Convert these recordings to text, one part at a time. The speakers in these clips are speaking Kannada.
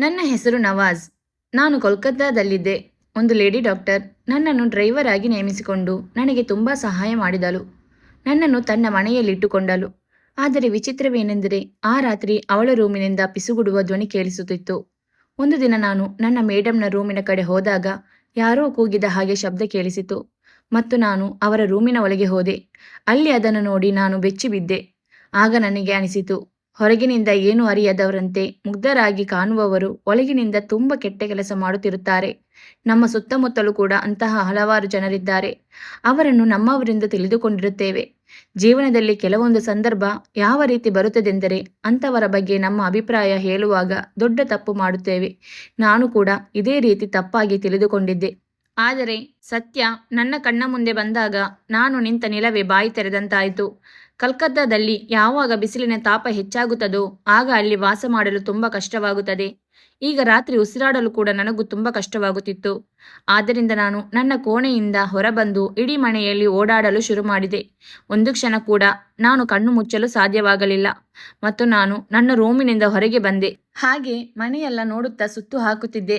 ನನ್ನ ಹೆಸರು ನವಾಜ್. ನಾನು ಕೋಲ್ಕತ್ತಾದಲ್ಲಿದ್ದೆ. ಒಂದು ಲೇಡಿ ಡಾಕ್ಟರ್. ನನ್ನನ್ನು ಡ್ರೈವರ್ ಆಗಿ ನೇಮಿಸಿಕೊಂಡು ನನಗೆ ತುಂಬ ಸಹಾಯ ಮಾಡಿದಳು. ನನ್ನನ್ನು ತನ್ನ ಮನೆಯಲ್ಲಿಟ್ಟುಕೊಂಡಳು. ಆದರೆ ವಿಚಿತ್ರವೇನೆಂದರೆ ಆ ರಾತ್ರಿ ಅವಳ ರೂಮಿನಿಂದ ಪಿಸುಗುಡುವ ಧ್ವನಿ ಕೇಳಿಸುತ್ತಿತ್ತು. ಒಂದು ದಿನ ನಾನು ನನ್ನ ಮೇಡಮ್ನ ರೂಮಿನ ಕಡೆ ಹೋದಾಗ ಯಾರೋ ಕೂಗಿದ ಹಾಗೆ ಶಬ್ದ ಕೇಳಿಸಿತು. ಮತ್ತು ನಾನು ಅವರ ರೂಮಿನ ಒಳಗೆ ಹೋದೆ. ಅಲ್ಲಿ ಅದನ್ನು ನೋಡಿ ನಾನು ಬೆಚ್ಚಿಬಿದ್ದೆ. ಆಗ ನನಗೆ ಅನಿಸಿತು ಹೊರಗಿನಿಂದ ಏನು ಅರಿಯದವರಂತೆ ಮುಗ್ಧರಾಗಿ ಕಾಣುವವರು ಒಳಗಿನಿಂದ ತುಂಬ ಕೆಟ್ಟ ಕೆಲಸ ಮಾಡುತ್ತಿರುತ್ತಾರೆ. ನಮ್ಮ ಸುತ್ತಮುತ್ತಲೂ ಕೂಡ ಅಂತಹ ಹಲವಾರು ಜನರಿದ್ದಾರೆ. ಅವರನ್ನು ನಮ್ಮವರಿಂದ ತಿಳಿದುಕೊಂಡಿರುತ್ತೇವೆ. ಜೀವನದಲ್ಲಿ ಕೆಲವೊಂದು ಸಂದರ್ಭ ಯಾವ ರೀತಿ ಬರುತ್ತದೆಂದರೆ ಅಂಥವರ ಬಗ್ಗೆ ನಮ್ಮ ಅಭಿಪ್ರಾಯ ಹೇಳುವಾಗ ದೊಡ್ಡ ತಪ್ಪು ಮಾಡುತ್ತೇವೆ. ನಾನು ಕೂಡ ಇದೇ ರೀತಿ ತಪ್ಪಾಗಿ ತಿಳಿದುಕೊಂಡಿದ್ದೆ. ಆದರೆ ಸತ್ಯ ನನ್ನ ಕಣ್ಣ ಮುಂದೆ ಬಂದಾಗ ನಾನು ನಿಂತ ನಿಲವೇ ಬಾಯಿ ತೆರೆದಂತಾಯಿತು. ಕಲ್ಕತ್ತಾದಲ್ಲಿ ಯಾವಾಗ ಬಿಸಿಲಿನ ತಾಪ ಹೆಚ್ಚಾಗುತ್ತದೋ ಆಗ ಅಲ್ಲಿ ವಾಸ ಮಾಡಲು ತುಂಬ ಕಷ್ಟವಾಗುತ್ತದೆ. ಈಗ ರಾತ್ರಿ ಉಸಿರಾಡಲು ಕೂಡ ನನಗೂ ತುಂಬ ಕಷ್ಟವಾಗುತ್ತಿತ್ತು. ಆದ್ದರಿಂದ ನಾನು ನನ್ನ ಕೋಣೆಯಿಂದ ಹೊರಬಂದು ಇಡೀ ಮನೆಯಲ್ಲಿ ಓಡಾಡಲು ಶುರು ಮಾಡಿದೆ. ಒಂದು ಕ್ಷಣ ಕೂಡ ನಾನು ಕಣ್ಣು ಮುಚ್ಚಲು ಸಾಧ್ಯವಾಗಲಿಲ್ಲ. ಮತ್ತು ನಾನು ನನ್ನ ರೂಮಿನಿಂದ ಹೊರಗೆ ಬಂದೆ. ಹಾಗೆ ಮನೆಯೆಲ್ಲ ನೋಡುತ್ತಾ ಸುತ್ತು ಹಾಕುತ್ತಿದ್ದೆ.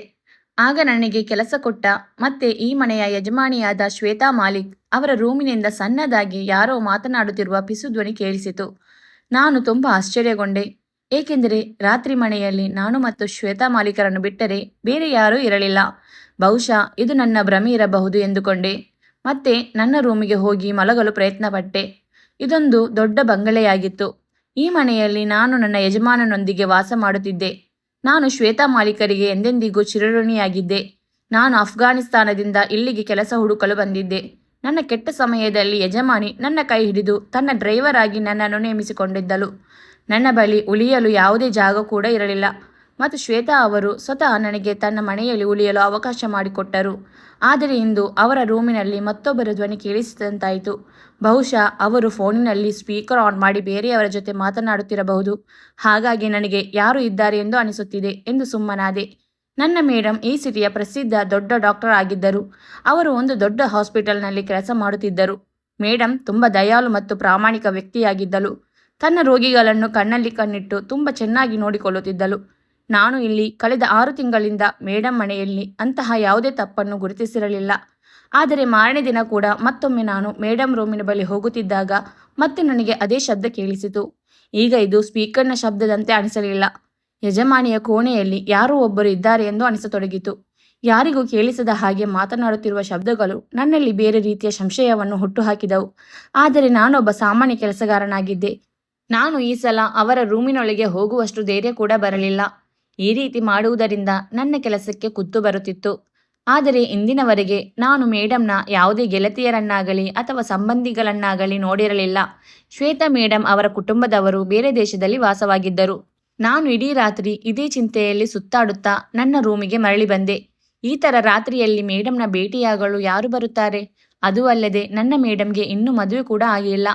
ಆಗ ನನಗೆ ಕೆಲಸ ಕೊಟ್ಟ ಮತ್ತೆ ಈ ಮನೆಯ ಯಜಮಾನಿಯಾದ ಶ್ವೇತಾ ಮಾಲಿಕ್ ಅವರ ರೂಮಿನಿಂದ ಸಣ್ಣದಾಗಿ ಯಾರೋ ಮಾತನಾಡುತ್ತಿರುವ ಪಿಸು ಧ್ವನಿ ಕೇಳಿಸಿತು. ನಾನು ತುಂಬ ಆಶ್ಚರ್ಯಗೊಂಡೆ. ಏಕೆಂದರೆ ರಾತ್ರಿ ಮನೆಯಲ್ಲಿ ನಾನು ಮತ್ತು ಶ್ವೇತಾ ಮಾಲೀಕರನ್ನು ಬಿಟ್ಟರೆ ಬೇರೆ ಯಾರೂ ಇರಲಿಲ್ಲ. ಬಹುಶಃ ಇದು ನನ್ನ ಭ್ರಮೆ ಇರಬಹುದು ಎಂದುಕೊಂಡೆ. ಮತ್ತೆ ನನ್ನ ರೂಮಿಗೆ ಹೋಗಿ ಮಲಗಲು ಪ್ರಯತ್ನಪಟ್ಟೆ. ಇದೊಂದು ದೊಡ್ಡ ಬಂಗಲೆಯಾಗಿತ್ತು. ಈ ಮನೆಯಲ್ಲಿ ನಾನು ನನ್ನ ಯಜಮಾನನೊಂದಿಗೆ ವಾಸ ಮಾಡುತ್ತಿದ್ದೆ. ನಾನು ಶ್ವೇತಾ ಮಾಲೀಕರಿಗೆ ಎಂದೆಂದಿಗೂ ಚಿರಋಣಿಯಾಗಿದ್ದೆ. ನಾನು ಅಫ್ಘಾನಿಸ್ತಾನದಿಂದ ಇಲ್ಲಿಗೆ ಕೆಲಸ ಹುಡುಕಲು ಬಂದಿದ್ದೆ. ನನ್ನ ಕೆಟ್ಟ ಸಮಯದಲ್ಲಿ ಯಜಮಾನಿ ನನ್ನ ಕೈ ಹಿಡಿದು ತನ್ನ ಡ್ರೈವರ್ ಆಗಿ ನನ್ನನ್ನು ನೇಮಿಸಿಕೊಂಡಿದ್ದಳು. ನನ್ನ ಬಳಿ ಉಳಿಯಲು ಯಾವುದೇ ಜಾಗ ಕೂಡ ಇರಲಿಲ್ಲ. ಮತ್ತು ಶ್ವೇತಾ ಅವರು ಸ್ವತಃ ನನಗೆ ತನ್ನ ಮನೆಯಲ್ಲಿ ಉಳಿಯಲು ಅವಕಾಶ ಮಾಡಿಕೊಟ್ಟರು. ಆದರೆ ಇಂದು ಅವರ ರೂಮಿನಲ್ಲಿ ಮತ್ತೊಬ್ಬರ ಧ್ವನಿ ಕೇಳಿಸಿದಂತಾಯಿತು. ಬಹುಶಃ ಅವರು ಫೋನಿನಲ್ಲಿ ಸ್ಪೀಕರ್ ಆನ್ ಮಾಡಿ ಬೇರೆಯವರ ಜೊತೆ ಮಾತನಾಡುತ್ತಿರಬಹುದು. ಹಾಗಾಗಿ ನನಗೆ ಯಾರು ಇದ್ದಾರೆ ಎಂದು ಅನಿಸುತ್ತಿದೆ ಎಂದು ಸುಮ್ಮನಾದೆ. ನನ್ನ ಮೇಡಮ್ ಈ ಸಿಟಿಯ ಪ್ರಸಿದ್ಧ ದೊಡ್ಡ ಡಾಕ್ಟರ್ ಆಗಿದ್ದರು. ಅವರು ಒಂದು ದೊಡ್ಡ ಹಾಸ್ಪಿಟಲ್ನಲ್ಲಿ ಕೆಲಸ ಮಾಡುತ್ತಿದ್ದರು. ಮೇಡಮ್ ತುಂಬ ದಯಾಳು ಮತ್ತು ಪ್ರಾಮಾಣಿಕ ವ್ಯಕ್ತಿಯಾಗಿದ್ದಳು. ತನ್ನ ರೋಗಿಗಳನ್ನು ಕಣ್ಣಲ್ಲಿ ಕಣ್ಣಿಟ್ಟು ತುಂಬ ಚೆನ್ನಾಗಿ ನೋಡಿಕೊಳ್ಳುತ್ತಿದ್ದಳು. ನಾನು ಇಲ್ಲಿ ಕಳೆದ ಆರು ತಿಂಗಳಿಂದ ಮೇಡಮ್ ಮನೆಯಲ್ಲಿ ಅಂತಹ ಯಾವುದೇ ತಪ್ಪನ್ನು ಗುರುತಿಸಿರಲಿಲ್ಲ. ಆದರೆ ಮಾರನೇ ದಿನ ಕೂಡ ಮತ್ತೊಮ್ಮೆ ನಾನು ಮೇಡಮ್ ರೂಮಿನ ಬಳಿ ಹೋಗುತ್ತಿದ್ದಾಗ ಮತ್ತೆ ನನಗೆ ಅದೇ ಶಬ್ದ ಕೇಳಿಸಿತು. ಈಗ ಇದು ಸ್ಪೀಕರ್ನ ಶಬ್ದದಂತೆ ಅನಿಸಲಿಲ್ಲ. ಯಜಮಾನಿಯ ಕೋಣೆಯಲ್ಲಿ ಯಾರೋ ಒಬ್ಬರು ಇದ್ದಾರೆ ಎಂದು ಅನಿಸತೊಡಗಿತು. ಯಾರಿಗೂ ಕೇಳಿಸದ ಹಾಗೆ ಮಾತನಾಡುತ್ತಿರುವ ಶಬ್ದಗಳು ನನ್ನಲ್ಲಿ ಬೇರೆ ರೀತಿಯ ಸಂಶಯವನ್ನು ಹುಟ್ಟುಹಾಕಿದವು. ಆದರೆ ನಾನೊಬ್ಬ ಸಾಮಾನ್ಯ ಕೆಲಸಗಾರನಾಗಿದ್ದೆ. ನಾನು ಈ ಸಲ ಅವರ ರೂಮಿನೊಳಗೆ ಹೋಗುವಷ್ಟು ಧೈರ್ಯ ಕೂಡ ಬರಲಿಲ್ಲ. ಈ ರೀತಿ ಮಾಡುವುದರಿಂದ ನನ್ನ ಕೆಲಸಕ್ಕೆ ಕುತ್ತು ಬರುತ್ತಿತ್ತು. ಆದರೆ ಇಂದಿನವರೆಗೆ ನಾನು ಮೇಡಮ್ನ ಯಾವುದೇ ಗೆಳತಿಯರನ್ನಾಗಲಿ ಅಥವಾ ಸಂಬಂಧಿಗಳನ್ನಾಗಲಿ ನೋಡಿರಲಿಲ್ಲ. ಶ್ವೇತಾ ಮೇಡಮ್ ಅವರ ಕುಟುಂಬದವರು ಬೇರೆ ದೇಶದಲ್ಲಿ ವಾಸವಾಗಿದ್ದರು. ನಾನು ಇಡೀ ರಾತ್ರಿ ಇದೇ ಚಿಂತೆಯಲ್ಲಿ ಸುತ್ತಾಡುತ್ತಾ ನನ್ನ ರೂಮಿಗೆ ಮರಳಿ ಬಂದೆ. ಈ ಥರ ರಾತ್ರಿಯಲ್ಲಿ ಮೇಡಮ್ನ ಭೇಟಿಯಾಗಲು ಯಾರು ಬರುತ್ತಾರೆ? ಅದೂ ಅಲ್ಲದೆ ನನ್ನ ಮೇಡಮ್ಗೆ ಇನ್ನೂ ಮದುವೆ ಕೂಡ ಆಗಿಲ್ಲ.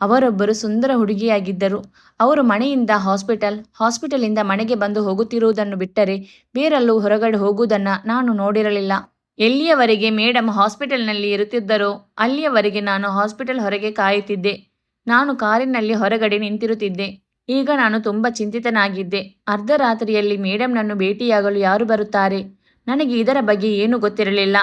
ಅವರೊಬ್ಬರು ಸುಂದರ ಹುಡುಗಿಯಾಗಿದ್ದರು. ಅವರು ಮನೆಯಿಂದ ಹಾಸ್ಪಿಟಲ್, ಹಾಸ್ಪಿಟಲಿಂದ ಮನೆಗೆ ಬಂದು ಹೋಗುತ್ತಿರುವುದನ್ನು ಬಿಟ್ಟರೆ ಬೇರೆಲ್ಲೂ ಹೊರಗಡೆ ಹೋಗುವುದನ್ನು ನಾನು ನೋಡಿರಲಿಲ್ಲ. ಎಲ್ಲಿಯವರೆಗೆ ಮೇಡಮ್ ಹಾಸ್ಪಿಟಲ್ನಲ್ಲಿ ಇರುತ್ತಿದ್ದರೋ, ಅಲ್ಲಿಯವರೆಗೆ ನಾನು ಹಾಸ್ಪಿಟಲ್ ಹೊರಗೆ ಕಾಯುತ್ತಿದ್ದೆ. ನಾನು ಕಾರಿನಲ್ಲಿ ಹೊರಗಡೆ ನಿಂತಿರುತ್ತಿದ್ದೆ. ಈಗ ನಾನು ತುಂಬ ಚಿಂತಿತನಾಗಿದ್ದೆ. ಅರ್ಧರಾತ್ರಿಯಲ್ಲಿ ಮೇಡಮ್ನನ್ನು ಭೇಟಿಯಾಗಲು ಯಾರು ಬರುತ್ತಾರೆ? ನನಗೆ ಇದರ ಬಗ್ಗೆ ಏನೂ ಗೊತ್ತಿರಲಿಲ್ಲ.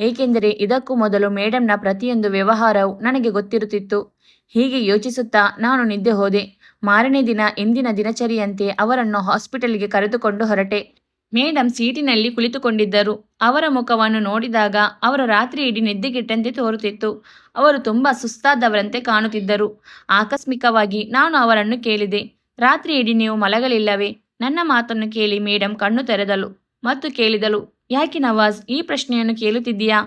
ಏಕೆಂದರೆ ಇದಕ್ಕೂ ಮೊದಲು ಮೇಡಮ್ನ ಪ್ರತಿಯೊಂದು ವ್ಯವಹಾರವು ನನಗೆ ಗೊತ್ತಿರುತ್ತಿತ್ತು. ಹೀಗೆ ಯೋಚಿಸುತ್ತಾ ನಾನು ನಿದ್ದೆ ಹೋದೆ. ಮಾರನೇ ದಿನ ಎಂದಿನ ದಿನಚರಿಯಂತೆ ಅವರನ್ನು ಹಾಸ್ಪಿಟಲ್ಗೆ ಕರೆದುಕೊಂಡು ಹೊರಟೆ. ಮೇಡಮ್ ಸೀಟಿನಲ್ಲಿ ಕುಳಿತುಕೊಂಡಿದ್ದರು. ಅವರ ಮುಖವನ್ನು ನೋಡಿದಾಗ ಅವರ ರಾತ್ರಿ ಇಡೀ ನಿದ್ದೆಗೆಟ್ಟಂತೆ ತೋರುತ್ತಿತ್ತು. ಅವರು ತುಂಬ ಸುಸ್ತಾದವರಂತೆ ಕಾಣುತ್ತಿದ್ದರು. ಆಕಸ್ಮಿಕವಾಗಿ ನಾನು ಅವರನ್ನು ಕೇಳಿದೆ. ರಾತ್ರಿ ಇಡೀ ನೀವು ಮಲಗಲಿಲ್ಲವೇ? ನನ್ನ ಮಾತನ್ನು ಕೇಳಿ ಮೇಡಮ್ ಕಣ್ಣು ತೆರೆದಳು ಮತ್ತು ಕೇಳಿದಳು, ಯಾಕೆ ನವಾಜ್, ಈ ಪ್ರಶ್ನೆಯನ್ನು ಕೇಳುತ್ತಿದ್ದೀಯಾ?